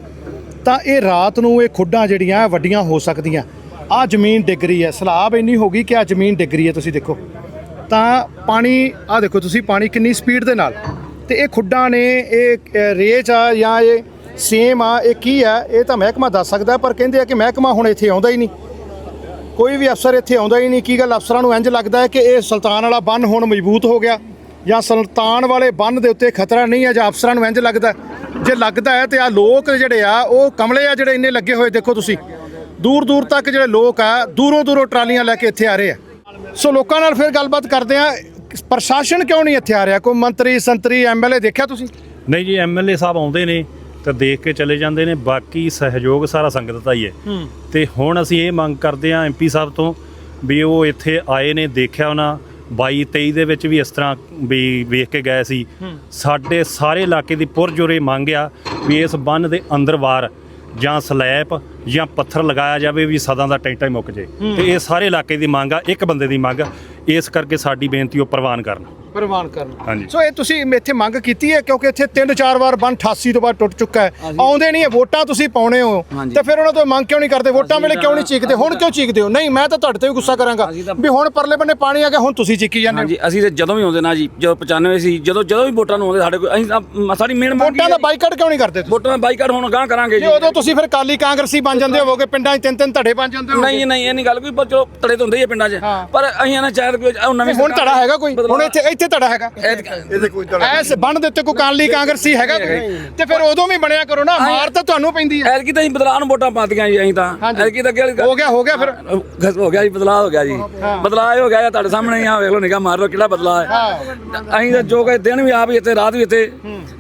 ਤਾਂ ਇਹ ਰਾਤ ਨੂੰ ਇਹ ਖੁੱਡਾਂ ਜਿਹੜੀਆਂ ਵੱਡੀਆਂ ਹੋ ਸਕਦੀਆਂ। ਆ ਜ਼ਮੀਨ ਡਿੱਗ ਰਹੀ ਹੈ। ਸਲਾਬ ਇੰਨੀ ਹੋ ਗਈ ਕਿ ਆ ਜ਼ਮੀਨ ਡਿੱਗ ਰਹੀ ਹੈ ਤੁਸੀਂ ਦੇਖੋ। ਤਾਂ ਪਾਣੀ ਆ ਦੇਖੋ ਤੁਸੀਂ ਪਾਣੀ ਕਿੰਨੀ ਸਪੀਡ ਦੇ ਨਾਲ। ਤੇ ਇਹ ਖੁੱਡਾਂ ਨੇ, ਇਹ ਰੇਚ ਆ ਜਾਂ ਇਹ ਸੇਮ ਆ, ਇਹ ਕੀ ਆ, ਇਹ ਤਾਂ ਮਹਿਕਮਾ ਦੱਸ ਸਕਦਾ, ਪਰ ਕਹਿੰਦੇ ਆ ਕਿ ਮਹਿਕਮਾ ਹੁਣ ਇੱਥੇ ਆਉਂਦਾ ਹੀ ਨਹੀਂ। ਕੋਈ ਵੀ ਅਫਸਰ ਇੱਥੇ ਆਉਂਦਾ ਹੀ ਨਹੀਂ, ਕੀ ਗੱਲ ਅਫਸਰਾਂ ਨੂੰ ਇੰਜ ਲੱਗਦਾ ਹੈ ਕਿ ਇਹ ਸੁਲਤਾਨ ਵਾਲਾ ਬੰਨ ਹੁਣ ਮਜ਼ਬੂਤ ਹੋ ਗਿਆ? ਜਾਂ ਸੁਲਤਾਨ ਵਾਲੇ ਬੰਨ ਦੇ ਉੱਤੇ ਖਤਰਾ ਨਹੀਂ ਹੈ, ਜਾਂ ਅਫਸਰਾਂ ਨੂੰ ਇੰਜ ਲੱਗਦਾ? ਜੇ ਲੱਗਦਾ ਹੈ ਤੇ ਆ ਲੋਕ ਜਿਹੜੇ ਆ, ਉਹ ਕਮਲੇ ਆ ਜਿਹੜੇ ਇੰਨੇ ਲੱਗੇ ਹੋਏ, ਦੇਖੋ ਤੁਸੀਂ। ਦੂਰ ਦੂਰ ਤੱਕ ਜਿਹੜੇ ਲੋਕ ਆ ਦੂਰੋਂ ਦੂਰੋਂ ਟਰਾਲੀਆਂ ਲੈ ਕੇ ਇੱਥੇ ਆ ਰਹੇ ਆ। ਸੋ ਲੋਕਾਂ ਨਾਲ ਫਿਰ ਗੱਲਬਾਤ ਕਰਦੇ ਆ ਪ੍ਰਸ਼ਾਸਨ ਕਿਉਂ ਨਹੀਂ ਇੱਥੇ ਆ ਰਿਹਾ? ਕੋਈ ਮੰਤਰੀ ਸੰਤਰੀ ਐਮਐਲਏ ਦੇਖਿਆ ਤੁਸੀਂ? ਨਹੀਂ ਜੀ ਐਮਐਲਏ ਸਾਹਿਬ ਆਉਂਦੇ ਨੇ ਤੇ ਦੇਖ ਕੇ ਚਲੇ ਜਾਂਦੇ ਨੇ। ਬਾਕੀ ਸਹਿਯੋਗ ਸਾਰਾ ਸੰਗਤ ਦਾ ਹੀ ਹੈ। ਤੇ ਹੁਣ ਅਸੀਂ ਇਹ ਮੰਗ ਕਰਦੇ ਹਾਂ ਐਮਪੀ ਸਾਹਿਬ ਤੋਂ ਵੀ ਉਹ ਇੱਥੇ ਆਏ ਨੇ ਦੇਖਿਆ ਉਹਨਾਂ 22 23 ਦੇ ਵਿੱਚ ਵੀ ਇਸ ਤਰ੍ਹਾਂ ਵੀ ਵੇਖ ਕੇ ਗਏ ਸੀ। ਸਾਡੇ ਸਾਰੇ ਇਲਾਕੇ ਦੀ ਪੁਰਜੋਰੇ ਮੰਗ ਆ ਵੀ ਇਸ ਬੰਨ ਦੇ ਅੰਦਰ ਬਾਹਰ ਜਾਂ ਸਲੈਬ ਜਾਂ ਪੱਥਰ ਲਗਾਇਆ ਜਾਵੇ ਵੀ ਸਦਾ ਦਾ ਟੈਂਟਾ ਹੀ ਮੁੱਕ ਜੇ। ਤੇ ਇਹ ਸਾਰੇ ਇਲਾਕੇ ਦੀ ਮੰਗ ਆ ਇੱਕ ਬੰਦੇ ਦੀ ਮੰਗ ਆ ਇਸ ਕਰਕੇ ਸਾਡੀ ਬੇਨਤੀ ਉਹ ਪ੍ਰਵਾਨ ਕਰਨ। ਪ੍ਰਵਾਨ ਕਰਨ। ਹਾਂਜੀ। ਸੋ ਇਹ ਤੁਸੀਂ ਇੱਥੇ ਮੰਗ ਕੀਤੀ ਹੈ ਕਿਉਂਕਿ ਇੱਥੇ ਤਿੰਨ ਚਾਰ ਵਾਰ ਬੰਨ 88 ਤੋਂ ਬਾਅਦ ਟੁੱਟ ਚੁੱਕਾ ਹੈ। ਆਉਂਦੇ ਨਹੀਂ ਹੈ ਵੋਟਾਂ ਤੁਸੀਂ ਪਾਉਣੇ ਹੋ। ਹਾਂਜੀ। ਤੇ ਫਿਰ ਉਹਨਾਂ ਤੋਂ ਮੰਗ ਕਿਉਂ ਨਹੀਂ ਕਰਦੇ? ਵੋਟਾਂ ਵੇਲੇ ਕਿਉਂ ਨਹੀਂ ਚੀਕਦੇ? ਹੁਣ ਕਿਉਂ ਚੀਕਦੇ ਹੋ? ਨਹੀਂ ਮੈਂ ਤਾਂ ਤੁਹਾਡੇ ਤੇ ਵੀ ਗੁੱਸਾ ਕਰਾਂਗਾ ਅਸੀਂ ਤਾਂ- ਵੀ ਹੁਣ ਪਰਲੇ ਬੰਨੇ ਪਾਣੀ ਆ ਗਿਆ ਹੁਣ ਤੁਸੀਂ ਚੀਕੀ ਜਾਂਦੇ ਹੋ। ਹਾਂਜੀ ਅਸੀਂ ਤੇ ਜਦੋਂ ਵੀ ਆਉਂਦੇ ਨਾ ਜੀ ਜਦੋਂ 95 ਸੀ ਜਦੋਂ ਜਦੋਂ ਵੀ ਵੋਟਾਂ ਨੂੰ ਆਉਂਦੇ ਸਾਡੇ ਕੋਲ ਅਸੀਂ ਤਾਂ- ਸਾਡੀ ਮੇਨ ਵੋਟਾਂ ਦਾ ਬਾਈਕਾਟ ਕਿਉਂ ਨਹੀਂ ਕਰਦੇ ਤੁਸੀਂ? ਵੋਟਾਂ ਦਾ ਬਾਈਕਾਟ ਹੁਣ ਗਾਂ ਕਰਾਂਗੇ ਜੇ। ਜੀ ਉਦੋਂ ਤੁਸੀਂ ਫਿਰ ਕਾਲੀ ਕਾਂਗਰਸੀ ਬਣ ਜਾਂਦੇ ਹੋਵੋਗੇ ਪਿੰਡਾਂ 'ਚ ਤਿੰਨ ਤਿੰਨ ਧੜੇ ਬਣ ਜਾਂਦੇ ਹੋਵੋਗੇ। ਨਹੀਂ ਨਹੀਂ ਇਹ ਨਹੀਂ ਗੱਲ ਕੋਈ ਪਰ ਚਲੋ ਤੜੇ ਤਾਂ ਹੁੰਦੇ ਹੀ ਆ ਪਿੰਡਾਂ 'ਚ। ਹਾਂ। ਪਰ ਅਸੀਂ ਨਾ ਚਾਹਤ ਕੋਈ ਉਹ ਨਵੀਂ ਹੁਣ ਧੜਾ ਹੈਗਾ ਕੋਈ? ਹੁਣ ਇੱਥੇ ਇੱਥੇ ਧੜਾ ਹੈਗਾ। ਐਤਕ- ਐਸ ਬੰਨ ਦੇ ਉੱਤੇ ਕੋਈ ਕਾਲੀ ਕਾਂਗਰਸੀ ਹੈਗਾ ਕੋਈ ਤੇ ਫਿਰ ਉਦੋਂ ਵੀ ਬਣਿਆ ਕਰੋ ਨਾ ਮਾਰ ਤਾਂ ਤੁਹਾਨੂੰ ਪੈਂਦੀ ਹੈ। ਐਤਕੀ ਤਾਂ ਅਸੀਂ ਬਦਲਾਅ ਨੂੰ ਵੋਟਾਂ ਪਾਤੀਆਂ ਜੀ ਅਸੀਂ ਤਾਂ। ਐਤਕੀ ਤਾਂ ਅੱਗੇ ਹੋ ਗਿਆ ਹੋ ਗਿਆ ਫਿਰ। ਹੋ ਗਿਆ ਜੀ ਬਦਲਾਅ ਹੋ ਗਿਆ ਜੀ। ਬਦਲਾਅ ਹੋ ਗਿਆ ਤੁਹਾਡੇ ਸਾਹਮਣੇ ਆ ਵੇਖ ਲਓ ਨਿਗਾਹ ਮਾਰ ਲਓ ਕਿਹੜਾ ਬਦਲਾਅ ਹੈ। ਅਸੀਂ ਤਾਂ ਜੋ ਕਿ ਦਿਨ ਵੀ ਆਪ ਹੀ ਇੱਥੇ ਰਾਤ ਵੀ ਇੱਥੇ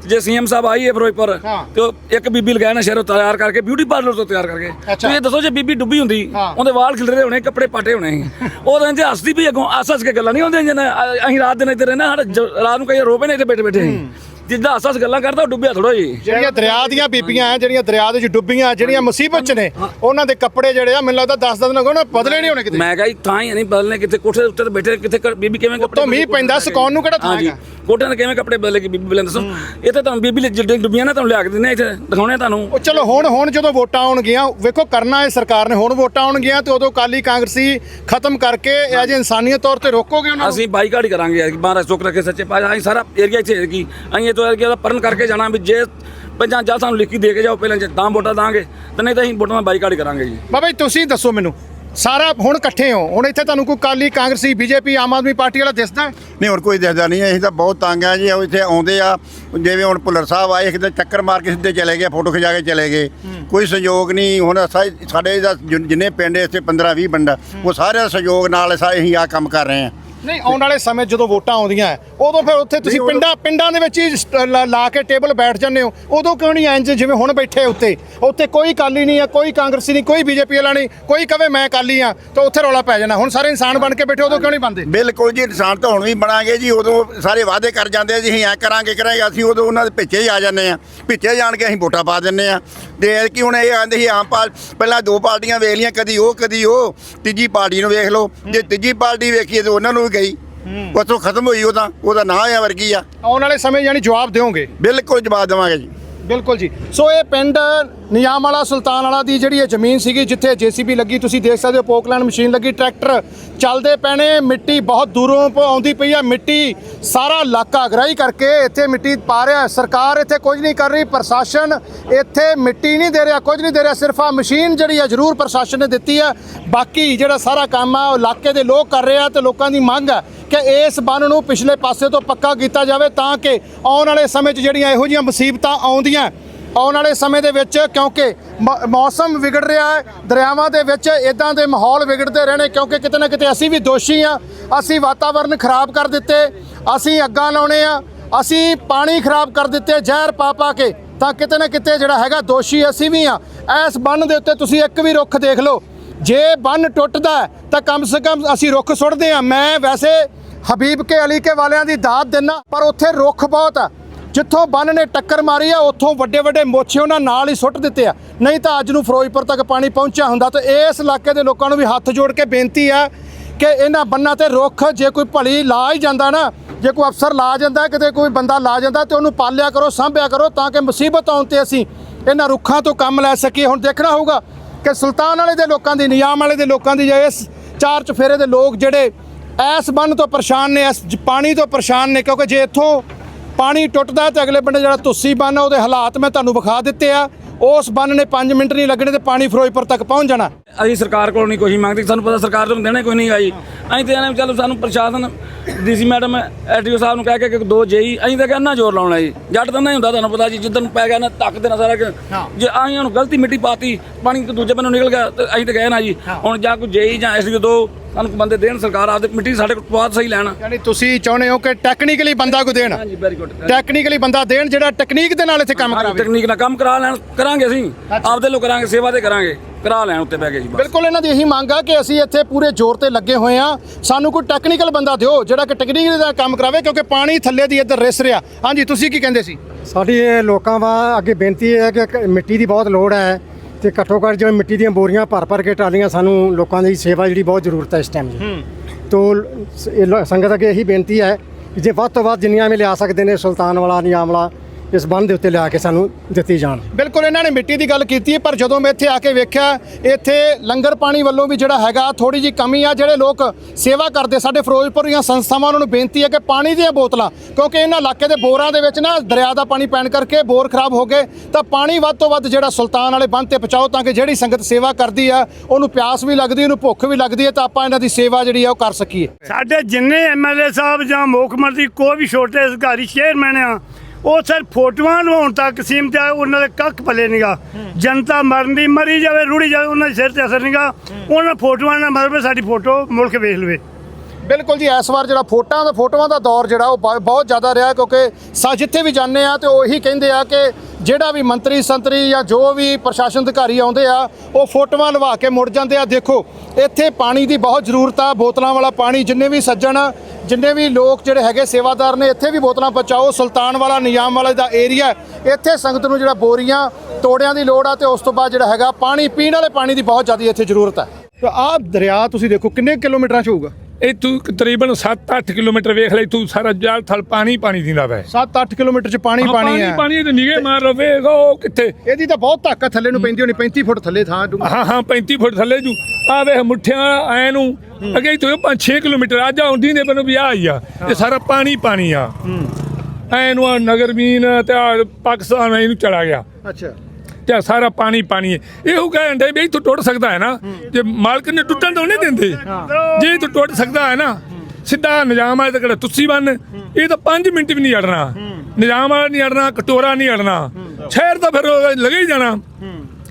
ਜੇ ਸੀਐਮ ਸਾਹਿਬ ਆਈ ਹੈ ਫਿਰੋਜ਼ਪੁਰ। ਤੇ ਉਹ ਇੱਕ ਬੀਬੀ ਲਗਾਇਆ ਨਾ ਸ਼ਹਿਰੋਂ ਤਿਆਰ ਕਰਕੇ ਬਿਊਟੀ ਪਾਰਲਰ ਤੋਂ ਤਿਆਰ ਕਰਕੇ। ਤੁਸੀਂ ਇਹ ਦੱਸੋ ਜੇ ਬੀਬੀ ਡੁੱਬੀ ਹੁੰਦੀ। ਉਹਦੇ ਵਾਲ ਖਿਲਰੇ ਹੋਣੇ ਕੱਪੜੇ ਪਾਟੇ ਹੋਣੇ। ਉਹ ਤਾਂ ਇੰਜ ਹੱਸਦੀ ਵੀ ਅੱਗੋਂ ਹੱਸ ਹੱਸ ਕੇ ਗੱਲਾਂ ਨਹੀਂ ਹੁੰਦੀਆਂ ਜਿੰਨਾ ਅਸੀਂ ਰਾਤ ਦਿਨ ਇੱਥੇ ਰਹਿਣਾ ਸਾਡਾ ਜ- ਰਾਤ ਨੂੰ ਕਈ ਰੋਵੇ ਨੇ ਇੱਥੇ ਬੈਠੇ ਬੈਠੇ। ਜਿੱਦਾਂ ਹੱਸ ਹੱਸ ਗੱਲਾਂ ਕਰਦਾ ਉਹ ਡੁੱਬਿਆ ਥੋੜਾ ਜੀ। ਜਿਹੜੀਆਂ ਦਰਿਆ ਦੀਆਂ ਬੀਬੀਆਂ ਆ ਜਿਹੜੀਆਂ ਦਰਿਆ ਦੇ ਵਿੱਚ ਡੁੱਬੀਆਂ ਜਿਹੜੀਆਂ ਮੁਸੀਬਤ 'ਚ ਨੇ ਉਹਨਾਂ ਦੇ ਕੱਪੜੇ ਜਿਹੜੇ ਆ ਮੈਨੂੰ ਲੱਗਦਾ 10 ਦਿਨ ਅਗੋ ਨਾ ਬਦਲੇ ਨਹੀਂ ਹੋਣੇ ਕਿਤੇ। ਮੈਂ ਕਹਾਂ ਜੀ ਤਾਂ ਹੀ ਨਹੀਂ ਬਦਲਨੇ ਕਿਤੇ ਕੋਠੇ ਦੇ ਉੱਤੇ ਤਾਂ ਬੈਠੇ ਕਿਤੇ ਬੀਬੀ ਕਿਵੇਂ ਕੱਪੜੇ ਉੱਤੋਂ ਮੀਂਹ? ਪੈਂਦਾ, ਸੁਕਾਉਣ ਨੂੰ ਕਿਹੜਾ ਥਾਂ ਹਾਂਜੀ। ਹੈਗਾ? ਕੋਠਿਆਂ ਦੇ ਕਿਵੇਂ ਕੱਪੜੇ ਬਦਲੇਗੀ ਬੀਬੀ ਬਲੈਂਦ ਦੱਸੋ ਇੱਥੇ ਤੁਹਾਨੂੰ ਬੀਬੀ ਲਈ ਜਿੱਡੇ ਡੁੱਬੀਆਂ ਨਾ ਤੁਹਾਨੂੰ ਲਿਆ ਕੇ ਦਿੰਦੇ ਇੱਥੇ ਦਿਖਾਉਣੇ ਤੁਹਾਨੂੰ। ਉਹ ਚਲੋ ਹੁਣ ਹੁਣ ਜਦੋਂ ਵੋਟਾਂ ਆਉਣਗੀਆਂ ਵੇਖੋ ਕਰਨਾ ਹੈ ਸਰਕਾਰ ਨੇ। ਹੁਣ ਵੋਟਾਂ ਆਉਣਗੀਆਂ ਤੇ ਉਦੋਂ ਕਾਲੀ ਕਾਂਗਰਸੀ ਖਤਮ ਕਰਕੇ ਐਜ ਇਨਸਾਨੀਅਤ ਤੌਰ ਤੇ ਰੋਕੋਗੇ ਉਹਨਾਂ ਨੂੰ? ਅਸੀਂ ਬਾਈਕਾਟ ਹੀ ਕਰਾਂਗੇ ਯਾਰ ਮਹਾਰਾਜ ਚੁੱਕ ਰੱਖੇ ਸੱਚੇ ਪਾਤਸ਼ਾਹ ਅਸੀਂ ਸਾਰਾ ਏਰੀਆ ਇੱਥੇ ਹੈਗੀ। ਅਸੀਂ ਇਹ ਤੋਂ ਏਰੀਆ ਦਾ ਪਰਨ ਕਰਕੇ ਜਾਣਾ ਵੀ ਜੇ ਪੰਜਾਂ ਜਾਂ ਸਾਨੂੰ ਲਿਖੀ ਦੇ ਕੇ ਜਾਓ ਪਹਿਲਾਂ ਜੇ ਤਾਂ ਵੋਟਾਂ ਦਾਂਗੇ ਤਾਂ ਨਹੀਂ ਤਾਂ ਅਸੀਂ ਵੋਟਾਂ ਦਾ ਬਾਈਕਾਟ ਹੀ ਕਰਾਂਗੇ ਜੀ। ਬਾਬਾ ਜੀ ਤੁਸੀਂ ਦੱਸੋ ਮੈਨੂੰ ਸਾਰਾ ਹੁਣ ਇਕੱਠੇ ਹੋ। ਹੁਣ ਇੱਥੇ ਤੁਹਾਨੂੰ ਕੋਈ ਕਾਲੀ ਕਾਂਗਰਸੀ ਬੀਜੇਪੀ ਆਮ ਆਦਮੀ ਪਾਰਟੀ ਵਾਲਾ ਦਿਸਦਾ? ਨਹੀਂ ਹੁਣ ਕੋਈ ਦਿਖਦਾ ਨਹੀਂ। ਅਸੀਂ ਤਾਂ ਬਹੁਤ ਤੰਗ ਆ ਜੀ। ਉਹ ਇੱਥੇ ਆਉਂਦੇ ਆ। ਜਿਵੇਂ ਹੁਣ ਭੁੱਲਰ ਸਾਹਿਬ ਆਏ ਕਿਤੇ ਚੱਕਰ ਮਾਰ ਕੇ ਸਿੱਧੇ ਚਲੇ ਗਏ ਫੋਟੋ ਖਿਚਾ ਕੇ ਚਲੇ ਗਏ। ਕੋਈ ਸਹਿਯੋਗ ਨਹੀਂ। ਹੁਣ ਸਾਡੇ ਦਾ ਜਿੰਨੇ ਪਿੰਡ ਇੱਥੇ 15 20 ਪਿੰਡ ਉਹ ਸਾਰੇ ਦਾ ਸਹਿਯੋਗ ਨਾਲ ਅਸੀਂ ਆ ਕੰਮ ਕਰ ਰਹੇ ਹਾਂ। ਨਹੀਂ ਆਉਣ ਵਾਲੇ ਸਮੇਂ ਜਦੋਂ ਵੋਟਾਂ ਆਉਂਦੀਆਂ ਹੈ, ਉਦੋਂ ਫਿਰ ਉੱਥੇ ਤੁਸੀਂ ਪਿੰਡਾਂ ਪਿੰਡਾਂ ਦੇ ਵਿੱਚ ਹੀ ਸਟ- ਲਾ- ਲਾ ਕੇ ਟੇਬਲ ਬੈਠ ਜਾਂਦੇ ਹੋ। ਉਦੋਂ ਕਿਉਂ ਨਹੀਂ ਇੰਜ ਜਿਵੇਂ ਹੁਣ ਬੈਠੇ ਉੱਤੇ? ਉੱਥੇ ਕੋਈ ਕਾਲੀ ਨਹੀਂ ਹੈ ਕੋਈ ਕਾਂਗਰਸੀ ਨਹੀਂ ਕੋਈ ਬੀਜੇਪੀ ਵਾਲਾ ਨਹੀਂ ਕੋਈ ਕਵੇ ਮੈਂ ਕਾਲੀ ਆ ਤਾਂ ਉੱਥੇ ਰੌਲਾ ਪੈ ਜਾਣਾ। ਹੁਣ ਸਾਰੇ ਇਨਸਾਨ ਬਣ ਕੇ ਬੈਠੇ ਉਦੋਂ ਕਿਉਂ ਨਹੀਂ ਬਣਦੇ? ਬਿਲਕੁਲ ਜੀ ਇਨਸਾਨ ਤਾਂ ਹੁਣ ਵੀ ਬਣਾਂਗੇ ਜੀ ਉਦੋਂ ਸਾਰੇ ਵਾਅਦੇ ਕਰ ਜਾਂਦੇ ਆ ਜੀ ਅਸੀਂ ਐ ਕਰਾਂਗੇ ਕਰਾਂਗੇ ਅਸੀਂ ਉਦੋਂ ਉਹਨਾਂ ਦੇ ਪਿੱਛੇ ਹੀ ਆ ਜਾਂਦੇ ਆ ਪਿੱਛੇ ਜਾਣ ਕੇ ਅਸੀਂ ਵੋਟਾਂ ਪਾ ਦਿੰਨੇ ਆ ਤੇ ਕੀ ਹੁਣ ਇਹ ਆਂਦੇ ਸੀ ਆਮ ਪਾਲ ਪਹਿਲਾਂ ਦੋ ਪਾਰਟੀਆਂ ਵੇਖ ਲੀਆਂ ਕਦੀ ਉਹ ਕਦੀ ਉਹ ਤੀਜੀ ਪਾਰਟੀ ਨੂੰ ਵੇਖ ਲਓ। ਜੇ ਤੀਜੀ ਪਾਰਟੀ ਵੇਖੀਏ ਤੇ ਉਹਨਾਂ ਨੂੰ ਵੀ ਗਈ। ਉੱਥੋਂ ਖਤਮ ਹੋਈ ਉਹ ਤਾਂ ਉਹਦਾ ਨਾਂ ਆ ਵਰਗੀ ਆ। ਆਉਣ ਵਾਲੇ ਸਮੇਂ ਯਾਨੀ ਜਵਾਬ ਦਿਓਗੇ? ਬਿਲਕੁਲ ਜਵਾਬ ਦੇਵਾਂਗੇ ਜੀ। ਬਿਲਕੁਲ ਜੀ। ਸੋ ਇਹ ਪਿੰਡ ਨਿਯਾਮ ਵਾਲਾ ਸੁਲਤਾਨ ਵਾਲਾ ਦੀ ਜਿਹੜੀ ਇਹ ਜ਼ਮੀਨ ਸੀਗੀ ਜਿੱਥੇ ਜੀਸੀਬੀ ਲੱਗੀ, ਤੁਸੀਂ ਦੇਖ ਸਕਦੇ ਹੋ, ਪੋਕਲੈਂਡ ਮਸ਼ੀਨ ਲੱਗੀ, ਟਰੈਕਟਰ ਚੱਲਦੇ ਪੈਣੇ, ਮਿੱਟੀ ਬਹੁਤ ਦੂਰੋਂ ਆਉਂਦੀ ਪਈ ਆ ਮਿੱਟੀ ਸਾਰਾ ਇਲਾਕਾ ਅਗਰਾਈ ਕਰਕੇ ਇੱਥੇ ਮਿੱਟੀ ਪਾ ਰਿਹਾ ਸਰਕਾਰ ਇੱਥੇ ਕੁਝ ਨਹੀਂ ਕਰ ਰਹੀ, ਪ੍ਰਸ਼ਾਸਨ ਇੱਥੇ ਮਿੱਟੀ ਨਹੀਂ ਦੇ ਰਿਹਾ, ਕੁਝ ਨਹੀਂ ਦੇ ਰਿਹਾ, ਸਿਰਫ ਆ ਮਸ਼ੀਨ ਜਿਹੜੀ ਆ ਜ਼ਰੂਰ ਪ੍ਰਸ਼ਾਸਨ ਨੇ ਦਿੱਤੀ ਆ ਬਾਕੀ ਜਿਹੜਾ ਸਾਰਾ ਕੰਮ ਆ, ਉਹ ਇਲਾਕੇ ਦੇ ਲੋਕ ਕਰ ਰਹੇ ਆ ਤੇ ਲੋਕਾਂ ਦੀ ਮੰਗ ਹੈ ਕਿ ਇਸ ਬੰਨ ਨੂੰ ਪਿਛਲੇ ਪਾਸੇ ਤੋਂ ਪੱਕਾ ਕੀਤਾ ਜਾਵੇ ਤਾਂ ਕਿ ਆਉਣ ਵਾਲੇ ਸਮੇਂ 'ਚ ਜਿਹੜੀਆਂ ਇਹੋ ਜਿਹੀਆਂ ਮੁਸੀਬਤਾਂ ਆਉਂਦੀਆਂ ਆਉਣ ਵਾਲੇ ਸਮੇਂ ਦੇ ਵਿੱਚ ਕਿਉਂਕਿ ਮ- ਮੌਸਮ ਵਿਗੜ ਰਿਹਾ ਹੈ, ਦਰਿਆਵਾਂ ਦੇ ਵਿੱਚ ਇਦਾਂ ਦੇ ਮਾਹੌਲ ਵਿਗੜਦੇ ਰਹਿਣੇ ਕਿਉਂਕਿ ਕਿਤੇ ਨਾ ਕਿਤੇ ਅਸੀਂ ਵੀ ਦੋਸ਼ੀ ਆ ਅਸੀਂ ਵਾਤਾਵਰਨ ਖਰਾਬ ਕਰ ਦਿੱਤੇ, ਅਸੀਂ ਅੱਗਾਂ ਲਾਉਣੇ ਆ, ਅਸੀਂ ਪਾਣੀ ਖਰਾਬ ਕਰ ਦਿੱਤੇ, ਜ਼ਹਿਰ ਪਾ ਪਾ ਕੇ। ਤਾਂ ਕਿਤੇ ਨਾ ਕਿਤੇ ਜਿਹੜਾ ਹੈਗਾ ਦੋਸ਼ੀ ਅਸੀਂ ਵੀ ਆ ਇਸ ਬੰਨ ਦੇ ਉੱਤੇ ਤੁਸੀਂ ਇੱਕ ਵੀ ਰੁੱਖ ਦੇਖ ਲਓ। ਜੇ ਬੰਨ ਟੁੱਟਦਾ ਤਾਂ ਕਮ ਸੇ ਕਮ ਅਸੀਂ ਰੁੱਖ ਸੁੱਟਦੇ ਆ ਮੈਂ ਵੈਸੇ ਹਬੀਬ ਕੇ ਅਲੀ ਕੇ ਵਾਲਿਆਂ ਦੀ ਦਾਤ ਦਿੰਨਾ ਪਰ ਉੱਥੇ ਰੁੱਖ ਬਹੁਤ ਆ। ਜਿੱਥੋਂ ਬੰਨ ਨੇ ਟੱਕਰ ਮਾਰੀ ਆ, ਉੱਥੋਂ ਵੱਡੇ ਵੱਡੇ ਮੋਛੇ ਉਹਨਾਂ ਨਾਲ ਹੀ ਸੁੱਟ ਦਿੱਤੇ ਆ। ਨਹੀਂ ਤਾਂ ਅੱਜ ਨੂੰ ਫਿਰੋਜ਼ਪੁਰ ਤੱਕ ਪਾਣੀ ਪਹੁੰਚਿਆ ਹੁੰਦਾ ਤਾਂ ਇਸ ਇਲਾਕੇ ਦੇ ਲੋਕਾਂ ਨੂੰ ਵੀ ਹੱਥ ਜੋੜ ਕੇ ਬੇਨਤੀ ਆ ਕਿ ਇਹਨਾਂ ਬੰਨਾਂ ਤੇ ਰੁੱਖ, ਜੇ ਕੋਈ ਭਲੀ ਲਾ ਹੀ ਜਾਂਦਾ ਨਾ, ਜੇ ਕੋਈ ਅਫਸਰ ਲਾ ਜਾਂਦਾ, ਕਿਤੇ ਕੋਈ ਬੰਦਾ ਲਾ ਜਾਂਦਾ ਤੇ ਉਹਨੂੰ ਪਾਲਿਆ ਕਰੋ, ਸਾਂਭਿਆ ਕਰੋ ਤਾਂ ਕਿ ਮੁਸੀਬਤ ਆਉਣ ਤੇ ਅਸੀਂ ਇਹਨਾਂ ਰੁੱਖਾਂ ਤੋਂ ਕੰਮ ਲੈ ਸਕੀਏ। ਹੁਣ ਦੇਖਣਾ ਹੋਊਗਾ ਕਿ ਸੁਲਤਾਨ ਵਾਲੇ ਦੇ ਲੋਕਾਂ ਦੀ ਨਿਯਾਮ ਵਾਲੇ ਦੇ ਲੋਕਾਂ ਦੀ ਜਾਂ ਇਸ ਚਾਰ ਚਫੇਰੇ ਦੇ ਲੋਕ ਜਿਹੜੇ ਇਸ ਬੰਨ ਤੋਂ ਪਰੇਸ਼ਾਨ ਨੇ, ਇਸ ਪਾਣੀ ਤੋਂ ਪਰੇਸ਼ਾਨ ਨੇ, ਕਿਉਂਕਿ ਜੇ ਇੱਥੋਂ ਪਾਣੀ ਟੁੱਟਦਾ ਤੇ ਅਗਲੇ ਬੰਨੇ ਜਿਹੜਾ ਤੁਸੀਂ ਬੰਨ ਉਹਦੇ ਹਾਲਾਤ ਮੈਂ ਤੁਹਾਨੂੰ ਵਿਖਾ ਦਿੱਤੇ ਆ। ਉਸ ਬੰਨ ਨੇ 5 ਮਿੰਟ ਨਹੀਂ ਲੱਗਣੇ ਤੇ ਪਾਣੀ ਫਿਰੋਜ਼ਪੁਰ ਤੱਕ ਪਹੁੰਚ ਜਾਣਾ। ਅਸੀਂ ਸਰਕਾਰ ਕੋਲ ਨਹੀਂ ਕੁਛ ਮੰਗਦੇ ਸਾਨੂੰ ਪਤਾ ਸਰਕਾਰ ਤੋਂ ਦੇਣਾ ਕੋਈ ਨਹੀਂ ਆਈ ਅਸੀਂ ਤੇ ਇਹਨੇ ਚਲੋ ਸਾਨੂੰ ਪ੍ਰਸ਼ਾਸਨ ਡੀਸੀ ਮੈਡਮ ਐਡੀਓ ਸਾਹਿਬ ਨੂੰ ਕਹਿ ਕੇ ਕਿ ਦੋ ਜੇਈ ਅਸੀਂ ਤਾਂ ਕਹਿੰਨਾ ਜ਼ੋਰ ਲਾਉਣਾ ਜੀ। ਜੱਟ ਤਾਂ ਨਹੀਂ ਹੁੰਦਾ ਤੁਹਾਨੂੰ ਪਤਾ ਜੀ ਜਿੱਦਣ ਪੈ ਗਿਆ ਨਾ ਤੱਕ ਦੇਣਾ ਸਾਰਾ ਕਿ ਜੇ ਅਸੀਂ ਉਹਨੂੰ ਗਲਤੀ ਮਿੱਟੀ ਪਾਤੀ ਪਾਣੀ ਦੂਜੇ ਬੰਨੋਂ ਨਿਕਲ ਗਿਆ ਤੇ ਅਸੀਂ ਤਾਂ ਨਾ ਜੀ ਹੁਣ ਜਾਂ ਕੋਈ ਜੇਈ ਜਾਂ ਐਸਡੀਓ ਦੋ ਸਾਨੂੰ ਬੰਦੇ ਦੇਣ ਸਰਕਾਰ ਆਪਦੇ ਮਿੱਟੀ ਸਾਡੇ ਕੋਲ ਬਹੁਤ ਸਹੀ ਲੈਣ। ਯਾਨੀ ਤੁਸੀਂ ਚਾਹੁੰਦੇ ਹੋ ਕਿ ਟੈਕਨੀਕਲੀ ਬੰਦਾ ਕੋ ਦੇਣ। ਹਾਂਜੀ ਵੈਰੀ ਗੁੱਡ ਟੈਕਨੀਕਲੀ ਬੰਦਾ ਦੇਣ ਜਿਹੜਾ ਟੈਕਨੀਕ ਦੇ ਨਾਲ ਇੱਥੇ ਕੰਮ ਕਰਾਵੇ। ਤਕਨੀਕ ਨਾਲ ਕੰਮ ਕਰਾ ਲੈਣ ਕਰਾਂਗੇ ਅਸੀਂ। ਆਪਦੇ ਲੋ ਕਰਾਂਗੇ ਸੇਵਾ ਤੇ ਕਰਾਂਗੇ। ਕਰਾ ਲੈਣ ਉੱਤੇ ਬਹਿ ਜੀ ਬਿਲਕੁਲ ਇਹਨਾਂ ਦੀ ਇਹੀ ਮੰਗ ਆ ਕਿ ਅਸੀਂ ਇੱਥੇ ਪੂਰੇ ਜ਼ੋਰ ਤੇ ਲੱਗੇ ਹੋਏ ਆ। ਸਾਨੂੰ ਕੋਈ ਟੈਕਨੀਕਲ ਬੰਦਾ ਦਿਓ ਜਿਹੜਾ ਕਿ ਟੈਕਨੀਕ ਦਾ ਕੰਮ ਕਰਾਵੇ ਕਿਉਂਕਿ ਪਾਣੀ ਥੱਲੇ ਦੀ ਇੱਧਰ ਰਿਸ ਰਿਹਾ। ਹਾਂਜੀ ਤੁਸੀਂ ਕੀ ਕਹਿੰਦੇ ਸੀ? ਸਾਡੀ ਇਹ ਲੋਕਾਂ ਵਾ ਅੱਗੇ ਬੇਨਤੀ ਹੈ ਕਿ ਕ- ਮਿੱਟੀ ਦੀ ਬਹੁਤ ਲੋੜ ਹੈ। ਤੇ ਘੱਟੋ ਘੱਟ ਜਿਵੇਂ ਮਿੱਟੀ ਦੀਆਂ ਬੋਰੀਆਂ ਭਰ ਭਰ ਕੇ ਟਰਾਲੀਆਂ ਸਾਨੂੰ ਲੋਕਾਂ ਦੀ ਸੇਵਾ ਜਿਹੜੀ ਬਹੁਤ ਜ਼ਰੂਰਤ ਹੈ ਇਸ ਟਾਈਮ ਜੀ ਤੋ ਸੰਗਤ ਅੱਗੇ ਇਹੀ ਬੇਨਤੀ ਹੈ ਕਿ ਜੇ ਵੱਧ ਤੋਂ ਵੱਧ ਜਿੰਨੀਆਂ ਵੀ ਲਿਆ ਸਕਦੇ ਨੇ ਸੁਲਤਾਨ ਵਾਲਾ ਨਿਯਾਮ ਵਾਲਾ ਇਸ ਬੰਨ ਦੇ ਉੱਤੇ ਲਿਆ ਕੇ ਸਾਨੂੰ ਦਿੱਤੀ ਜਾਣ। ਬਿਲਕੁਲ ਇਹਨਾਂ ਨੇ ਮਿੱਟੀ ਦੀ ਗੱਲ ਕੀਤੀ ਹੈ ਪਰ ਜਦੋਂ ਮੈਂ ਇੱਥੇ ਆ ਕੇ ਵੇਖਿਆ ਇੱਥੇ ਲੰਗਰ ਪਾਣੀ ਵੱਲੋਂ ਵੀ ਜਿਹੜਾ ਹੈਗਾ ਥੋੜੀ ਜੀ ਕਮੀ ਆ ਜਿਹੜੇ ਲੋਕ ਸੇਵਾ ਕਰਦੇ ਸਾਡੇ ਫਿਰੋਜ਼ਪੁਰ ਦੀਆਂ ਸੰਸਥਾਵਾਂ ਉਹਨਾਂ ਨੂੰ ਬੇਨਤੀ ਹੈ ਕਿ ਪਾਣੀ ਦੀਆਂ ਬੋਤਲਾਂ ਕਿਉਂਕਿ ਇਹਨਾਂ ਇਲਾਕੇ ਦੇ ਬੋਰਾਂ ਦੇ ਵਿੱਚ ਨਾ ਦਰਿਆ ਦਾ ਪਾਣੀ ਪੈਣ ਕਰਕੇ ਬੋਰ ਖਰਾਬ ਹੋ ਗਏ ਤਾਂ ਪਾਣੀ ਵੱਧ ਤੋਂ ਵੱਧ ਜਿਹੜਾ ਸੁਲਤਾਨ ਵਾਲੇ ਬੰਨ ਤੇ ਪਹੁੰਚਾਓ ਤਾਂ ਕਿ ਜਿਹੜੀ ਸੰਗਤ ਸੇਵਾ ਕਰਦੀ ਆ ਉਹਨੂੰ ਪਿਆਸ ਵੀ ਲੱਗਦੀ ਉਹਨੂੰ ਭੁੱਖ ਵੀ ਲੱਗਦੀ ਹੈ ਤਾਂ ਆਪਾਂ ਇਹਨਾਂ ਦੀ ਸੇਵਾ ਜਿਹੜੀ ਆ ਉਹ ਕਰ ਸਕੀਏ। ਸਾਡੇ ਜਿੰਨੇ ਐਮਐਲਏ ਸਾਹਿਬ ਜਾਂ ਮੁੱਖ ਮੰਤਰੀ ਕੋਈ ਵੀ ਛੋਟੇ ਅਧਿਕਾਰੀ ਚੇਅਰਮੈਨ ਆ ਉਹ ਸਿਰ ਫੋਟੋਆਂ ਨੂੰ ਹੁਣ ਤੱਕ ਸੀਮਤ ਆ ਉਹਨਾਂ ਦੇ ਕੱਖ ਪੱਲੇ ਨਹੀਂਗਾ ਜਨਤਾ ਮਰਨ ਦੀ ਮਰੀ ਜਾਵੇ ਰੁੜੀ ਜਾਵੇ ਉਹਨਾਂ ਦੇ ਸਿਰ ਤੇ ਅਸਰ ਨਹੀਂਗਾ ਉਹਨਾਂ ਫੋਟੋਆਂ ਨਾਲ ਮਤਲਬ ਸਾਡੀ ਫੋਟੋ ਮੁਲਕ ਵੇਖ ਲਵੇ। ਬਿਲਕੁਲ ਜੀ, ਇਸ ਵਾਰ ਜਿਹੜਾ ਫੋਟੋਆਂ ਦਾ ਫੋਟੋਆਂ ਦਾ ਦੌਰ ਜਿਹੜਾ ਉਹ ਬ- ਬਹੁਤ ਜ਼ਿਆਦਾ ਰਿਹਾ ਕਿਉਂਕਿ ਸਾ ਜਿੱਥੇ ਵੀ ਜਾਂਦੇ ਆ ਤੇ ਉਹੀ ਕਹਿੰਦੇ ਆ ਕਿ ਜਿਹੜਾ ਵੀ ਮੰਤਰੀ, ਸੰਤਰੀ ਜਾਂ ਜੋ ਵੀ ਪ੍ਰਸ਼ਾਸਨ ਅਧਿਕਾਰੀ ਆਉਂਦੇ ਆ, ਉਹ ਫੋਟੋਆਂ ਲਵਾ ਕੇ ਮੁੜ ਜਾਂਦੇ ਆ। ਦੇਖੋ, ਇੱਥੇ ਪਾਣੀ ਦੀ ਬਹੁਤ ਜ਼ਰੂਰਤ ਆ, ਬੋਤਲਾਂ ਵਾਲਾ ਪਾਣੀ ਜਿੰਨੇ ਵੀ ਸੱਜਣ, ਜਿੰਨੇ ਵੀ ਲੋਕ ਜਿਹੜੇ ਹੈਗੇ ਸੇਵਾਦਾਰ ਨੇ, ਇੱਥੇ ਵੀ ਬੋਤਲਾਂ ਪਹੁੰਚਾਓ। ਸੁਲਤਾਨ ਵਾਲਾ ਨਿਯਾਮ ਵਾਲਾ ਦਾ ਏਰੀਆ ਇੱਥੇ ਸੰਗਤ ਨੂੰ ਜਿਹੜਾ ਬੋਰੀਆਂ, ਤੋੜਿਆਂ ਦੀ ਲੋੜ ਆ ਤੇ ਉਸ ਤੋਂ ਬਾਅਦ ਜਿਹੜਾ ਹੈਗਾ, ਪਾਣੀ ਪੀਣ ਵਾਲੇ ਪਾਣੀ ਦੀ ਬਹੁਤ ਜ਼ਿਆਦਾ ਇੱਥੇ ਜ਼ਰੂਰਤ ਹੈ। ਆਹ ਦਰਿਆ ਤੁਸੀਂ ਦੇਖੋ, ਕਿੰਨੇ ਕਿਲੋਮੀਟਰਾਂ 'ਚ ਹੋਊਗਾ? ਇਹ ਤੂੰ ਤਕਰੀਬਨ 7-8 ਕਿਲੋਮੀਟਰ ਵੇਖ ਲੈ ਤੂੰ ਸਾਰਾ ਜਾਲ ਥਲ ਪਾਣੀ ਪਾਣੀ ਦਿੰਦਾ ਵੈ। 7-8 ਕਿਲੋਮੀਟਰ 'ਚ ਪਾਣੀ ਪਾਣੀ ਹੈ। ਪਾਣੀ ਤੇ ਨਿਗੇ ਮਾਰ ਲਵੇ ਉਹ ਕਿੱਥੇ? ਇਹਦੀ ਤਾਂ ਬਹੁਤ ਤਾਕਤ ਥੱਲੇ ਨੂੰ ਪੈਂਦੀ ਹੋਣੀ 35 ਫੁੱਟ ਥੱਲੇ ਥਾਂ। ਹਾਂ ਹਾਂ 35 ਫੁੱਟ ਥੱਲੇ ਜੂ। ਆ ਵੇਖ ਮੁੱਠਿਆਂ ਐ ਨੂੰ ਅੱਗੇ ਤੋਂ 5-6 ਕਿਲੋਮੀਟਰ ਅੱਜ ਆਉਂਦੀ ਨੇ ਬਨੂ ਵੀ ਆ ਆ। ਇਹ ਸਾਰਾ ਪਾਣੀ ਪਾਣੀ ਆ। ਐ ਨੂੰ ਆਹ ਨਗਰ ਮੀਨ ਤੇ ਪਾਕਿਸਤਾਨ ਇਹਨੂੰ ਚਲਾ ਗਿਆ। ਅੱਛਾ। ਤੇ ਆਹ ਸਾਰਾ ਪਾਣੀ ਪਾਣੀ ਹੈ। ਇਹੋ ਕਹਿੰਦੇ ਵੀ ਇੱਥੋਂ ਟੁੱਟ ਸਕਦਾ ਹੈ ਨਾ। ਜੇ ਮਾਲਕ ਨੇ ਟੁੱਟਣ ਤੋਂ ਨਹੀਂ ਦਿੰਦੇ। ਜੇ ਇੱਥੋਂ ਟੁੱਟ ਸਕਦਾ ਹੈ ਨਾ, ਸਿੱਧਾ ਨਿਜ਼ਾਮ ਵਾਲੇ ਤਾਂ ਕਿਹੜਾ ਤੁਸੀਂ ਬੰਨ। ਇਹ ਤਾਂ 5 ਮਿੰਟ ਵੀ ਨਹੀਂ ਅੜਨਾ। ਨਿਜ਼ਾਮ ਵਾਲਾ ਨਹੀਂ ਅੜਨਾ, ਕਟੋਰਾ ਨਹੀਂ ਅੜਨਾ। ਸ਼ਹਿਰ ਤਾਂ ਫਿਰ ਲੱਗੇ ਹੀ ਜਾਣਾ।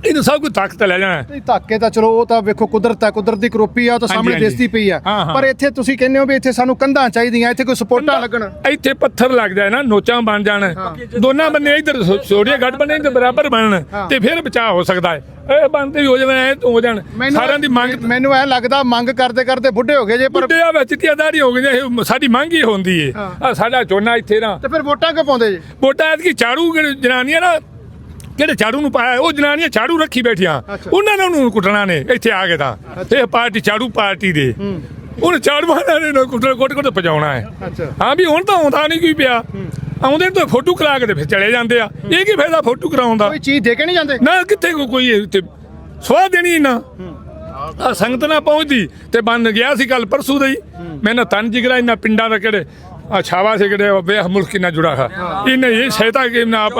ਇਹਨੂੰ ਸਭ ਕੁਝ ਤਾਕਤ ਲੈ ਜਾਣਾ ਨਹੀਂ ਧੱਕੇ ਤਾਂ ਚਲੋ ਉਹ ਤਾਂ ਵੇਖੋ ਕੁਦਰਤ ਹੈ ਕੁਦਰਤ ਦੀ ਕਰੋਪੀ ਆ ਉਹ ਤਾਂ ਸਾਹਮਣੇ ਹਾਂਜੀ। ਦਿਸਦੀ ਪਈ ਆ। ਹਾਂ, ਹਾਂ। ਪਰ ਇੱਥੇ ਤੁਸੀਂ ਕਹਿੰਦੇ ਹੋ ਵੀ ਇੱਥੇ ਸਾਨੂੰ ਕੰਧਾਂ ਚਾਹੀਦੀਆਂ ਇੱਥੇ ਕੋਈ ਸਪੋਰਟਾਂ ਲੱਗਣ। ਇੱਥੇ ਪੱਥਰ ਲੱਗ ਜਾਏ ਨਾ ਨੋਚਾਂ ਬਣ ਜਾਣ। ਦੋਨਾਂ ਬੰਨੇ ਇੱਧਰ ਛੋੜੀਆਂ ਗੱਡ ਬਣੇ ਤੇ ਬਰਾਬਰ ਬਣਨ। ਤੇ ਫਿਰ ਬਚਾਅ ਹੋ ਸਕਦਾ ਹੈ। ਇਹ ਬੰਦੇ ਵੀ ਹੋ ਜਾਣ ਐ ਹੋ ਜਾਣ। ਸਾਰਿਆਂ ਦੀ ਮੰਗ ਮੈਨੂੰ ਐ ਲੱਗਦਾ ਮੰਗ ਕਰਦੇ ਕਰਦੇ ਬੁੱਢੇ ਹੋ ਗਏ ਜੇ ਪਰ ਬੁੱਢਿਆਂ ਵਿੱਚ ਤਿਆਦਾਰੀ ਹੋ ਗਈ ਇਹ ਸਾਡੀ ਮੰਗ ਹੀ ਹੁੰਦੀ ਏ। ਆ ਸਾਡਾ ਝੋਨਾ ਇੱਥੇ ਨਾ। ਤੇ ਫਿਰ ਵੋਟਾਂ ਕਿਉਂ ਪਾਉਂਦੇ ਜੇ? ਵੋਟਾਂ ਐਤਕੀ ਝਾੜੂ ਕਿਹੜੇ ਜਨਾਨੀਆਂ ਨਾ ਕਿਹੜੇ ਝਾੜੂ ਨੂੰ ਪਾਇਆ? ਉਹ ਜਨਾਨੀਆਂ ਝਾੜੂ ਰੱਖੀ ਬੈਠੀਆਂ। ਉਹਨਾਂ ਨੇ ਉਹਨੂੰ ਕੁੱਟਣਾ ਨੇ ਇੱਥੇ ਆ ਕੇ ਤਾਂ। ਇਹ ਪਾਰਟੀ ਝਾੜੂ ਪਾਰਟੀ ਦੇ। ਉਹਨੇ ਝਾੜੂ ਵਾਲਿਆਂ ਨੇ ਕੁੱਟ ਕੁੱਟ ਕੁੱਟ ਪਜਾਉਣਾ ਹੈ। ਹਾਂ ਵੀ ਹੁਣ ਤਾਂ ਆਉਂਦਾ ਨਹੀਂ ਕੋਈ ਪਿਆ। ਆਉਂਦੇ ਤਾਂ ਫੋਟੋ ਕਰਾ ਕੇ ਤੇ ਫਿਰ ਚਲੇ ਜਾਂਦੇ ਆ। ਇਹ ਕੀ ਫਾਇਦਾ ਫੋਟੋ ਕਰਾਉਣ ਦਾ? ਕੋਈ ਚੀਜ਼ ਦੇ ਕੇ ਨਹੀਂ ਜਾਂਦੇ? ਨਾ ਕਿੱਥੇ ਕੋਈ ਤੇ ਸਵਾਹ ਦੇਣੀ ਨਾ। ਆ ਸੰਗਤ ਨਾ ਪਹੁੰਚਦੀ ਤੇ ਬਣ ਗਿਆ ਸੀ ਕੱਲ ਪਰਸੂ ਦਾ ਹੀ। ਮੈਂ ਨਾ ਤਨ ਜਿਗਰਾ ਇਹਨਾਂ ਪਿੰਡਾਂ ਦਾ ਕਿਹੜੇ ਆ ਛਾਵਾ ਸੇ ਕਿਹੜੇ ਵੇਖ ਮੁਲਕ ਕਿੰਨਾ ਜੁੜਾ ਹੈ? ਇਹਨੇ ਇਹ ਸਹਾਇਤਾ ਕਿ ਨਾ ਆਪ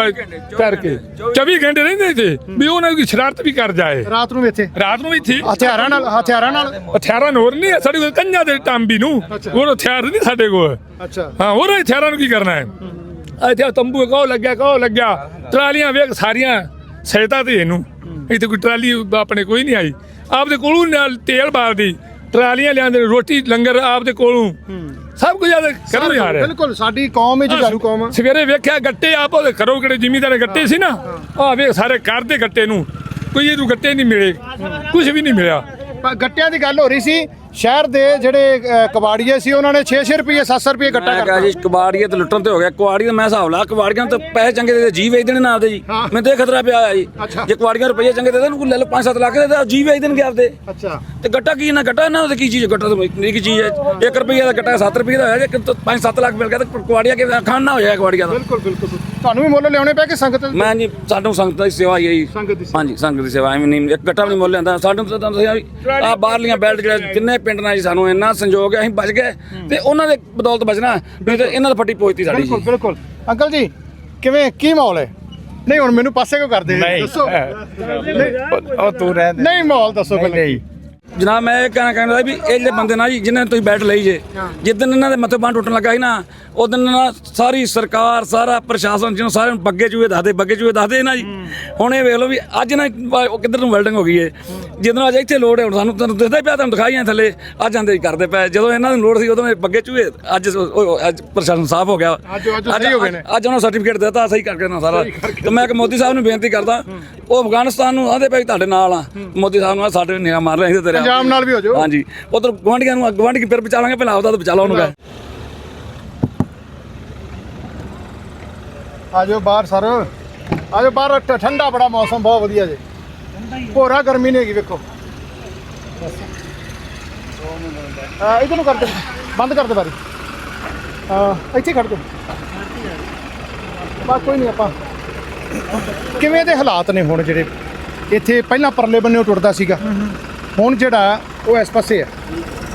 ਕਰਕੇ। 24 ਘੰਟੇ ਰਹਿੰਦੇ ਸੀ ਵੀ ਉਹਨਾਂ ਦੀ ਸ਼ਰਾਰਤ ਵੀ ਕਰ ਜਾਏ। ਰਾਤ ਨੂੰ ਇੱਥੇ। ਰਾਤ ਨੂੰ ਵੀ ਇੱਥੇ। ਹਥਿਆਰਾਂ ਨਾਲ ਹਥਿਆਰਾਂ ਨਾਲ। ਹਥਿਆਰਾਂ ਹੋਰ ਨਹੀਂ ਸਾਡੇ ਕੋਲ ਕੰਨਾਂ ਦੇ ਟਾਂਬੀ ਨੂੰ। ਹੋਰ ਹਥਿਆਰ ਨਹੀਂ ਸਾਡੇ ਕੋਲ। ਅੱਛਾ। ਹਾਂ ਹੋਰ ਹਥਿਆਰਾਂ ਨੂੰ ਕੀ ਕਰਨਾ ਹੈ? ਇੱਥੇ ਤੰਬੂ ਕਹੋ ਲੱਗਿਆ ਕਹੋ ਲੱਗਿਆ। ਟਰਾਲੀਆਂ ਵੇਖ ਸਾਰੀਆਂ ਸਹਾਇਤਾ ਤੇ ਇਹਨੂੰ। ਇੱਥੇ ਕੋਈ ਟਰਾਲੀ ਆਪਣੇ ਕੋਈ ਨਹੀਂ ਆਈ। ਆਪਦੇ ਕੋਲੋਂ ਨਾਲ ਤੇਲ ਬਾਲਦੀ। ਟਰਾਲੀਆਂ ਲਿਆਂਦੇ ਰੋਟੀ ਲੰਗਰ ਆਪਦੇ ਕੋਲੋਂ। ਸਭ ਕੁਝ ਆਦੇ ਕਰੋ ਯਾਰ। ਬਿਲਕੁਲ ਸਾਡੀ ਕੌਮ ਹੀ ਜੁਝਾਰੂ ਕੌਮ ਆ। ਸਵੇਰੇ ਵੇਖਿਆ ਗੱਟੇ ਆਪ ਉਹਦੇ ਘਰੋਂ ਕਿਹੜੇ ਜ਼ਿਮੀਦਾਰ ਗੱਟੇ ਸੀ ਨਾ? ਆ ਵੇਖ ਸਾਰੇ ਕਰਦੇ ਗੱਟੇ ਨੂੰ। ਕੋਈ ਇਹਨੂੰ ਗੱਟੇ ਨਹੀਂ ਮਿਲੇ ਕੁਝ ਵੀ ਨਹੀਂ ਮਿਲਿਆ। ਗੱਟਿਆਂ ਦੀ ਗੱਲ ਹੋ ਰਹੀ ਸੀ ਸ਼ਹਿਰ ਦੇ ਜਿਹੜੇ ਅ, ਕਬਾੜੀਏ ਸੀ ਉਹਨਾਂ ਨੇ 6-6 ਰੁਪਏ 700 ਰੁਪਏ ਗੱਟਾ ਮੈਂ ਕਹਾਂ ਕਰਤਾ। ਜੀ ਕਬਾੜੀਏ ਤੇ ਲੁੱਟਣ ਤੇ ਹੋ ਗਿਆ। ਕਬਾੜੀ ਦਾ ਮੈਂ ਹਿਸਾਬ ਲਾ ਕਬਾੜੀਆਂ ਨੂੰ ਤਾਂ ਪੈਸੇ ਚੰਗੇ ਦੇ ਦੇ ਜੀ ਵੇਚ ਦੇਣੇ ਨਾ ਆਪਦੇ ਜੀ। ਹਾਂ। ਮੈਨੂੰ ਤੇ ਇਹ ਖਤਰਾ ਪਿਆ ਹੋਇਆ ਜੀ। ਅੱਛਾ। ਜੇ ਕਬਾੜੀਆਂ ਰੁਪਏ ਚੰਗੇ ਦੇ ਦੇਣ ਕੋਈ ਲੈ ਲਓ 5-7 ਲੱਖ ਦੇ ਦੇ ਜੀ ਵੇਚ ਦੇਣਗੇ ਆਪਦੇ। ਅੱਛਾ। ਤੇ ਗੱਟਾ ਕੀ ਨਾ ਗੱਟਾ ਨਾ ਉਹਦੇ ਕੀ ਚੀਜ਼ ਹੈ? ਗੱਟਾ ਤਾਂ ਨਿੱਕੀ ਚੀਜ਼ ਹੈ? 1 ਰੁਪਏ ਦਾ ਗੱਟਾ 7 ਰੁਪਏ ਦਾ ਹੋਇਆ ਜੇ 5-7 ਲੱਖ ਮਿਲ ਗਿਆ ਤਾਂ ਕਬਾੜੀਆ ਕੇ ਖਾਣ ਨਾ ਹੋ ਜਾਏ ਕਬਾੜੀਆ ਦਾ? ਬਿਲਕੁਲ ਬਿਲਕੁਲ ਤੁਹਾਨੂੰ ਵੀ ਮੁੱਲ ਲਿਆਉਣੇ ਪੈ ਕੇ ਸੰਗਤ ਮੈਂ ਜੀ ਸਾਨੂੰ ਸੰਗਤ ਦੀ ਸੇਵਾ ਹੀ ਹੈ ਜੀ। ਸੰਗਤ ਦੀ ਹਾਂਜੀ ਸੰਗਤ ਦੀ ਸੇਵਾ ਐਵੇਂ ਨਹੀਂ ਇੱਕ ਗੱਟਾ ਵੀ ਨਹੀਂ ਮੁੱਲ ਲੈਂਦਾ ਸਾਨੂੰ ਤਾਂ ਆ ਬਾਹਰਲੀਆਂ ਬੈਲਟ ਜਿਹੜੇ ਜਿੰਨੇ ਪਿੰਡ ਨਾਲ ਜੀ ਸਾਨੂੰ ਇੰਨਾ ਸੰਯੋਗ ਹੈ ਅਸੀਂ ਬਚ ਗਏ ਤੇ ਉਹਨਾਂ ਦੇ ਬਦੌਲਤ ਬਚਣਾ ਨਹੀਂ ਤੇ ਇਹਨਾਂ ਦੀ ਫੱਟੀ ਪੋਚਤੀ ਸਾਡੀ ਬਿਲਕੁਲ ਜੀ। ਬਿਲਕੁਲ ਅੰਕਲ ਜੀ ਕਿਵੇਂ ਕੀ ਮਾਹੌਲ ਹੈ? ਨਹੀਂ ਹੁਣ ਮੈਨੂੰ ਪਾਸੇ ਕਿਉਂ ਕਰਦੇ ਦੱਸੋ। ਉਹ ਤੂੰ ਦੇ। ਨਹੀਂ ਮਾਹੌਲ ਦੱਸੋ ਪਹਿਲਾਂ। ਨਹੀਂ। ਜਨਾਬ ਮੈਂ ਇਹ ਕਹਿਣਾ ਕਹਿੰਦਾ ਵੀ ਇਹ ਜਿਹੜੇ ਬੰਦੇ ਨਾ ਜੀ ਜਿਨ੍ਹਾਂ ਨੇ ਤੁਸੀਂ ਬੈਠ ਲਈ ਜੇ ਜਿੱਦਨ ਇਹਨਾਂ ਦੇ ਮੱਥੇ ਬਾਂਹ ਟੁੱਟਣ ਲੱਗਾ ਸੀ ਨਾ ਉਦੋਂ ਨਾ ਸਾਰੀ ਸਰਕਾਰ ਸਾਰਾ ਪ੍ਰਸ਼ਾਸਨ ਜਿਹਨੂੰ ਸਾਰਿਆਂ ਨੂੰ ਬੱਗੇ ਚੂਹੇ ਦੱਸਦੇ ਬੱਗੇ ਚੂਹੇ ਦੱਸਦੇ ਨਾ ਜੀ। ਹੁਣ ਇਹ ਵੇਖ ਲਓ ਵੀ ਅੱਜ ਨਾ ਉਹ ਕਿੱਧਰ ਨੂੰ ਵੈਲਡਿੰਗ ਹੋ ਗਈ ਏ। ਜਦੋਂ ਅੱਜ ਇੱਥੇ ਲੋੜ ਹੈ ਹੁਣ ਸਾਨੂੰ ਤੁਹਾਨੂੰ ਦਿਖਦਾ ਹੀ ਪਿਆ ਤੁਹਾਨੂੰ ਦਿਖਾਈਆਂ ਥੱਲੇ ਅੱਜ ਆਂਦੇ ਹੀ ਕਰਦੇ ਪਏ। ਜਦੋਂ ਇਹਨਾਂ ਨੂੰ ਲੋੜ ਸੀ ਉਦੋਂ ਇਹ ਬੱਗੇ ਚੂਹੇ ਅੱਜ ਉਹ- ਅੱਜ ਪ੍ਰਸ਼ਾਸਨ ਸਾਫ਼ ਹੋ ਗਿਆ। ਅੱਜ- ਅੱਜ ਸਹੀ ਹੋ ਗਏ ਨੇ। ਅੱਜ ਉਹਨਾਂ ਸਰਟੀਫਿਕੇਟ ਦਿੱਤਾ ਸਹੀ ਕਰਕੇ ਨਾ ਸਾਰਾ। ਤੇ ਮੈਂ ਕਿ ਮੋਦੀ ਸਾਹਿਬ ਨੂੰ ਬੇਨਤੀ ਕਰਦਾ ਉਹ ਅਫਗਾਨਿਸਤਾਨ ਨੂੰ ਆਂਦੇ ਪਏ ਤੁਹਾਡੇ ਨਾਲ ਆ। ਮੋਦੀ ਸਾਹਿਬ ਨੂੰ ਸਾਡੇ ਨਿਗਾਹ ਮਾਰ ਰਹੇ ਸੀ ਤੇਰੇ ਪੰਜਾਬ ਨਾਲ ਵੀ ਹੋ ਜਾਓ। ਹਾਂਜੀ। ਉਧਰ ਗਵਾਂਢੀਆਂ ਨੂੰ ਗਵਾਂਢੀ ਫਿਰ ਬਚਾ ਲਾਂਗੇ ਪਹਿਲਾਂ ਆਪਦਾ ਤਾਂ ਬਚਾ ਲਓ ਉਹਨੂੰ ਕਹੇ। ਆਜੋ ਬਾਹਰ ਸਰ। ਆਜੋ ਬਾਹਰ ਠੰਡਾ ਬੜਾ ਮੌਸਮ ਬਹੁਤ ਵਧੀਆ ਜੇ। ਭੋਰਾ ਗਰਮੀ ਨਹੀਂ ਹੈਗੀ ਵੇਖੋ। ਆ ਇਧਰ ਨੂੰ ਕਰ ਦੇ ਬੰਦ ਕਰ ਦੇ ਬਾਰੀ। ਆ ਇੱਥੇ ਖੜ ਜਾ ਬਸ ਕੋਈ ਨਹੀਂ ਆਪਾਂ। ਕਿਵੇਂ ਦੇ ਹਾਲਾਤ ਨੇ ਹੁਣ ਜਿਹੜੇ? ਇੱਥੇ ਪਹਿਲਾਂ ਪਰਲੇ ਬੰਨੇ ਟੁੱਟਦਾ ਸੀਗਾ। ਹੁਣ ਜਿਹੜਾ ਉਹ ਇਸ ਪਾਸੇ ਹੈ।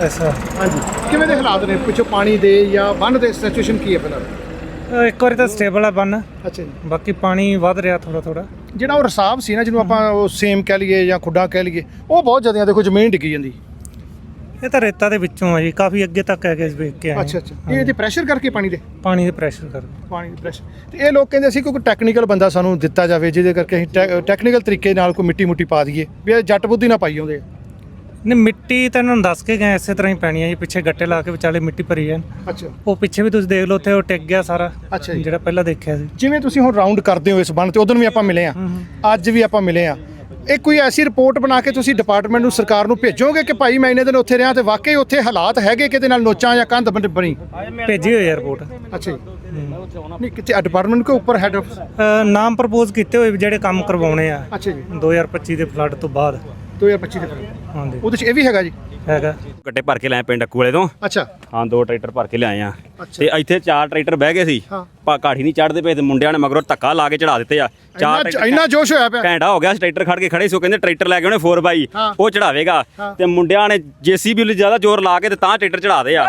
ਐਸਾ ਹਾਂਜੀ। ਕਿਵੇਂ ਦੇ ਹਾਲਾਤ ਨੇ? ਪਿੱਛੋਂ ਪਾਣੀ ਦੇ ਜਾਂ ਬੰਨ ਦੇ ਸਿਚੁਏਸ਼ਨ ਕੀ ਹੈ ਪਹਿਲਾਂ ਇੱਕ ਵਾਰੀ ਤਾਂ ਸਟੇਬਲ ਆ ਬੰਨ। ਅੱਛਾ ਜੀ। ਬਾਕੀ ਪਾਣੀ ਵੱਧ ਰਿਹਾ ਥੋੜਾ ਥੋੜਾ ਜਿਹੜਾ ਉਹ ਰਸਾਬ ਸੀ ਨਾ ਜਿਹਨੂੰ ਆਪਾਂ ਉਹ ਸੇਮ ਕਹਿ ਲਈਏ ਜਾਂ ਖੁੱਡਾ ਕਹਿ ਲਈਏ ਉਹ ਬਹੁਤ ਜ਼ਿਆਦਾ ਦੇਖੋ ਜ਼ਮੀਨ ਡਿੱਗੀ ਜਾਂਦੀ। ਇਹ ਤਾਂ ਰੇਤਾ ਦੇ ਵਿੱਚੋਂ ਆ ਜੀ ਕਾਫੀ ਅੱਗੇ ਤੱਕ ਹੈਗੇ ਵੇਖ ਕੇ ਆਏ। ਅੱਛਾ ਅੱਛਾ। ਇਹ ਇਹਦੇ ਪ੍ਰੈਸ਼ਰ ਕਰਕੇ ਪਾਣੀ ਦੇ? ਪਾਣੀ ਦੇ ਪ੍ਰੈਸ਼ਰ ਕਰ ਪਾਣੀ ਦੇ ਪ੍ਰੈਸ਼ਰ ਤੇ ਇਹ ਲੋਕ ਕਹਿੰਦੇ ਸੀ ਕੋਈ ਟੈਕਨੀਕਲ ਬੰਦਾ ਸਾਨੂੰ ਦਿੱਤਾ ਜਾਵੇ ਜਿਹਦੇ ਕਰਕੇ ਅਸੀਂ ਟੈਕਨੀਕਲ ਤਰੀਕੇ ਨਾਲ ਕੋਈ ਮਿੱਟੀ ਮੁੱਟੀ ਪਾ ਦਈਏ ਵੀ ਇਹ ਜੱਟ ਬੁੱਧੀ ਨਾ ਪਾਈ ਆਉਂਦੇ। ਨਹੀਂ ਮਿੱਟੀ ਤਾਂ ਇਹਨਾਂ ਨੂੰ ਦੱਸ ਕੇ ਗਏ ਇਸੇ ਤਰ੍ਹਾਂ ਹੀ ਪੈਣੀ ਆ ਜੀ ਪਿੱਛੇ ਗੱਟੇ ਲਾ ਕੇ ਵਿਚਾਲੇ ਮਿੱਟੀ ਭਰੀ ਅੱਛਾ। ਉਹ ਪਿੱਛੇ ਵੀ ਤੁਸੀਂ ਦੇਖ ਲਓ ਉੱਥੇ ਉਹ ਟਿਕ ਗਿਆ ਸਾਰਾ ਅੱਛਾ ਜੀ। ਜਿਹੜਾ ਪਹਿਲਾਂ ਦੇਖਿਆ ਸੀ। ਜਿਵੇਂ ਤੁਸੀਂ ਹੁਣ ਰਾਉਂਡ ਕਰਦੇ ਹੋ ਇਸ ਬੰਨ ਤੇ ਉਦੋਂ ਵੀ ਆਪਾਂ ਮਿਲੇ ਆ ਅੱਜ ਵੀ ਆਪਾਂ ਮਿਲੇ ਆ ਇਹ ਕੋਈ ਐਸੀ ਰਿਪੋਰਟ ਬਣਾ ਕੇ ਤੁਸੀਂ ਡਿਪਾਰਟਮੈਂਟ ਨੂੰ ਸਰਕਾਰ ਨੂੰ ਭੇਜੋਗੇ ਕਿ ਭਾਈ ਮੈਂ ਇੰਨੇ ਦਿਨ ਉੱਥੇ ਰਿਹਾ ਤੇ ਵਾਕਈ ਉੱਥੇ ਹਾਲਾਤ ਹੈਗੇ ਕਿਤੇ ਨਾਲ ਨੋਚਾਂ ਜਾਂ ਕੰਧ ਬਣ- ਬਣੀ? ਭੇਜੀ ਹੋਈ ਹੈ ਰਿਪੋਰਟ ਅੱਛਾ ਜੀ। ਨਹੀਂ ਕਿਤੇ ਡਿਪਾਰਟਮੈਂਟ ਕੋ ਉੱਪਰ ਹੈਡ ਆਫ ਨਾਮ ਪ੍ਰਪੋਜ਼ ਕੀਤੇ ਹੋਏ ਵੀ ਜਿਹੜੇ ਕੰਮ ਕਰਵਾਉਣੇ ਆ। ਅੱਛਾ ਜੀ। 2025 ਦੇ ਫਲੱਡ ਤੋਂ ਬਾਅਦ। 2025 ਦੇ ਫਿਰ ਹਾਂਜੀ। ਉਹਦੇ ਚ ਇਹ ਵੀ ਹੈਗਾ ਜੀ? ਹੈਗਾ। ਗੱਟੇ ਭਰ ਕੇ ਲਿਆਏ ਪਿੰਡ ਅੱਕੂ ਵਾਲੇ ਤੋਂ। ਅੱਛਾ। ਹਾਂ ਦੋ ਟਰੈਕਟਰ ਭਰ ਕੇ ਲਿਆਏ ਆ। ਤੇ ਇੱਥੇ ਚਾਰ ਟਰੈਕਟਰ ਬਹਿ ਗਏ ਸੀ। ਹਾਂ। ਪਾ ਕਾਠੀ ਨਹੀਂ ਚੜਦੇ ਪਏ ਤੇ ਮੁੰਡਿਆਂ ਨੇ ਮਗਰੋਂ ਧੱਕਾ ਲਾ ਕੇ ਚੜਾ ਦਿੱਤੇ ਆ। ਚਾਰ ਇੰਨਾ ਟਰੈਕਟਰ ਇੰਨਾ ਜੋਸ਼ ਹੋਇਆ ਪਿਆ। ਘੰਟਾ ਹੋ ਗਿਆ ਸੀ ਟਰੈਕਟਰ ਖੜ ਕੇ ਖੜੇ ਸੀ ਉਹ ਕਹਿੰਦੇ ਟਰੈਕਟਰ ਲੈ ਕੇ ਉਹਨੇ 4 ਬਾਈ ਹਾਂ। ਉਹ ਚੜਾਵੇਗਾ ਹਾਂ। ਤੇ ਮੁੰਡਿਆਂ ਨੇ ਜੀਸੀਬੀ ਉੱਤੇ ਜ਼ਿਆਦਾ ਜ਼ੋਰ ਲਾ ਕੇ ਤੇ ਤਾਂ ਟਰੈਕਟਰ ਚੜਾਦੇ ਆ।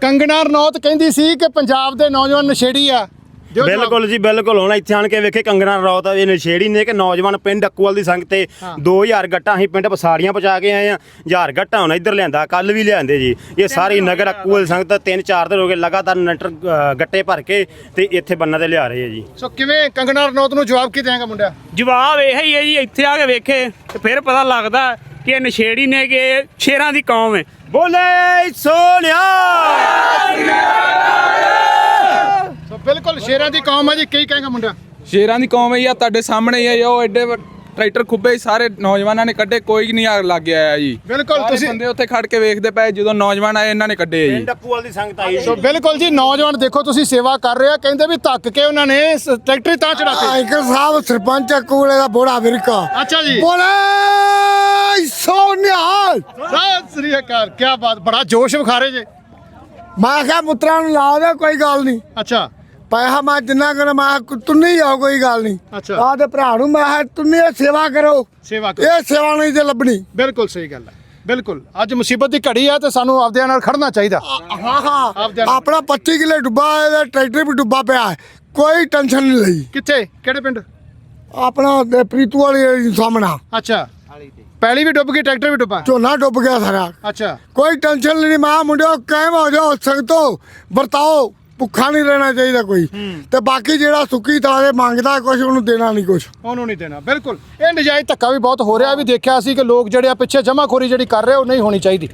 ਕੰਗਨਾ ਰਣੌਤ ਕਹਿੰਦੀ ਸੀ ਕਿ ਪੰਜਾਬ ਦੇ ਨੌਜਵਾਨ ਨਸ਼ੇੜੀ ਆ। ਬਿਲਕੁਲ ਜੀ ਬਿਲਕੁਲ। ਹੁਣ ਇੱਥੇ ਆਣ ਕੇ ਵੇਖੇ ਕੰਗਣਾ ਰੌਤ ਇਹ ਨਸ਼ੇੜੀ ਨੇ ਕਿ ਨੌਜਵਾਨ ਪਿੰਡ ਅਕੂਵਾਲ ਦੀ ਸੰਗ ਤੇ। 2000 ਗੱਟਾਂ ਅਸੀਂ ਪਿੰਡ ਪਸਾੜੀਆਂ ਪਹੁੰਚਾ ਕੇ ਆਏ ਆ। 1000 ਗੱਟਾਂ ਹੁਣ ਇੱਧਰ ਲਿਆਂਦਾ ਕੱਲ ਵੀ ਲਿਆਂਦੇ ਜੀ। ਇਹ ਸਾਰੀ ਨਗਰ ਅਕੂਵਾਲ ਸੰਗ ਤਾਂ 3-4 ਦਿਨ ਹੋ ਗਏ ਲਗਾਤਾਰ ਨੰਟਰ ਗੱਟੇ ਭਰ ਕੇ ਤੇ ਇੱਥੇ ਬੰਨਾਂ ਤੇ ਲਿਆ ਰਹੇ ਆ ਜੀ। ਸੋ ਕਿਵੇਂ ਕੰਗਣਾ ਰਣੌਤ ਨੂੰ ਜਵਾਬ ਕੀ ਦੇਗਾ ਮੁੰਡਿਆ? ਜਵਾਬ ਇਹ ਹੀ ਹੈ ਜੀ ਇੱਥੇ ਆ ਕੇ ਵੇਖੇ ਤੇ ਫਿਰ ਪਤਾ ਲੱਗਦਾ ਕਿ ਇਹ ਨਸ਼ੇੜੀ ਨੇ ਕਿ ਸ਼ੇਰਾਂ ਦੀ ਕੌਮ ਹੈ। ਬੋਲੇ ਸੋਨਿਆ ਸੋ ਬਿਲਕੁਲ ਸ਼ੇਰਾਂ ਦੀ ਕੌਮ ਹੈ ਜੀ ਕੀ ਕਹੇਗਾ ਮੁੰਡਿਆ ਸ਼ੇਰਾਂ ਦੀ ਕੌਮ ਹੈ ਆ ਤੁਹਾਡੇ ਸਾਹਮਣੇ ਹੀ ਹੈ ਉਹ ਐਡੇ ਟਰੈਕਟਰ ਖੁੱਬੇ ਸਾਰੇ ਨੌਜਵਾਨਾਂ ਨੇ ਕੱਢੇ ਕੋਈ ਨਹੀਂ ਆ ਲੱਗ ਗਿਆ ਜੀ। ਬਿਲਕੁਲ ਤੁਸੀਂ ਬੰਦੇ ਉੱਥੇ ਖੜ ਕੇ ਵੇਖਦੇ ਪਏ ਜਦੋਂ ਨੌਜਵਾਨ ਆਏ ਇਹਨਾਂ ਨੇ ਕੱਢੇ ਜੀ। ਅਕੂਵਾਲ ਦੀ ਸੰਗਤ ਆਈ ਸੋ ਬਿਲਕੁਲ ਜੀ ਨੌਜਵਾਨ ਦੇਖੋ ਤੁਸੀਂ ਸੇਵਾ ਕਰ ਰਹੇ ਆ ਕਹਿੰਦੇ ਵੀ ਧੱਕ ਕੇ ਉਹਨਾਂ ਨੇ ਟਰੈਕਟਰ ਹੀ ਤਾਂ ਚੜਾਤੇ। ਆਇਕਰ ਸਾਹਿਬ ਸਰਪੰਚ ਕੋਲੇ ਦਾ ਬੋੜਾ ਵਿਰਕਾ। ਅੱਛਾ ਜੀ। ਬੋਲੇ ਸੋਨਿਹਾਲ ਸਤਿ ਸ੍ਰੀ ਅਕਾਲ ਕੀ ਬਾਤ ਬੜਾ ਜੋਸ਼ ਵਿਖਾਰੇ ਜੇ। ਮੈਂ ਕਿਹਾ ਪੁੱਤਰਾਂ ਨੂੰ ਲਾ ਦੇ ਕੋਈ ਗੱਲ ਨਹੀਂ। ਅੱਛਾ। ਪੈਸਾ ਮੈਂ ਜਿੰਨਾ ਕਰ ਮੈਂ ਤੁੰਨੀ ਜਾਓ ਕੋਈ ਗੱਲ ਨਹੀਂ ਅੱਛਾ। ਆਹ ਤੇ ਭਰਾ ਨੂੰ ਮੈਂ ਕਿਹਾ ਤੁੰਨੀ ਇਹ ਸੇਵਾ ਕਰੋ। ਸੇਵਾ ਕਰੋ। ਇਹ ਸੇਵਾ ਨਹੀਂ ਤੇ ਲੱਭਣੀ। ਬਿਲਕੁਲ ਸਹੀ ਗੱਲ ਹੈ ਬਿਲਕੁਲ। ਅੱਜ ਮੁਸੀਬਤ ਦੀ ਘੜੀ ਆ ਤੇ ਸਾਨੂੰ ਆਪਦਿਆਂ ਨਾਲ ਖੜਨਾ ਚਾਹੀਦਾ। ਹਾਂ ਹਾਂ। ਆਪਣਾ 25 ਕਿਲੇ ਡੁੱਬਾ ਇਹਦਾ ਟਰੈਕਟਰ ਵੀ ਡੁੱਬਾ ਪਿਆ ਹੈ। ਕੋਈ ਟੈਨਸ਼ਨ ਨਹੀਂ ਲਈ। ਕਿੱਥੇ? ਕਿਹੜੇ ਪਿੰਡ? ਆਪਣਾ ਤੇ ਪ੍ਰੀਤੂ ਵਾਲੀ ਸਾਹਮਣਾ ਅੱਛਾ। ਪਹਿਲੀ ਵੀ ਡੁੱਬ ਗਈ ਟਰੈਕਟਰ ਵੀ ਡੁੱਬਾ ਝੋਨਾ ਡੁੱਬ ਗਿਆ ਸਾਰਾ। ਅੱਛਾ। ਕੋਈ ਟੈਨਸ਼ਨ ਨਹੀਂ ਮਾਂ ਮੁੰਡਿਓ ਕਾਇਮ ਹੋ ਜਾਓ ਸੰਗਤੋ ਵਰਤਾਓ। ਭੁੱਖਾ ਨਹੀਂ ਰਹਿਣਾ ਚਾਹੀਦਾ ਕੋਈ। ਤੇ ਬਾਕੀ ਜਿਹੜਾ ਸੁੱਕੀ ਤਾਰੇ ਮੰਗਦਾ ਕੁਝ ਉਹਨੂੰ ਦੇਣਾ ਨਹੀਂ ਕੁਝ ਉਹਨੂੰ ਨਹੀਂ ਦੇਣਾ ਬਿਲਕੁਲ। ਇਹ ਨਜਾਇਜ਼ ਧੱਕਾ ਵੀ ਬਹੁਤ ਹੋ ਰਿਹਾ। ਵੀ ਦੇਖਿਆ ਸੀ ਕਿ ਲੋਕ ਜਿਹੜੇ ਆ ਪਿੱਛੇ ਜਮਾਖੋਰੀ ਜਿਹੜੀ ਕਰ ਰਹੇ ਉਹ ਨਹੀਂ ਹੋਣੀ ਚਾਹੀਦੀ।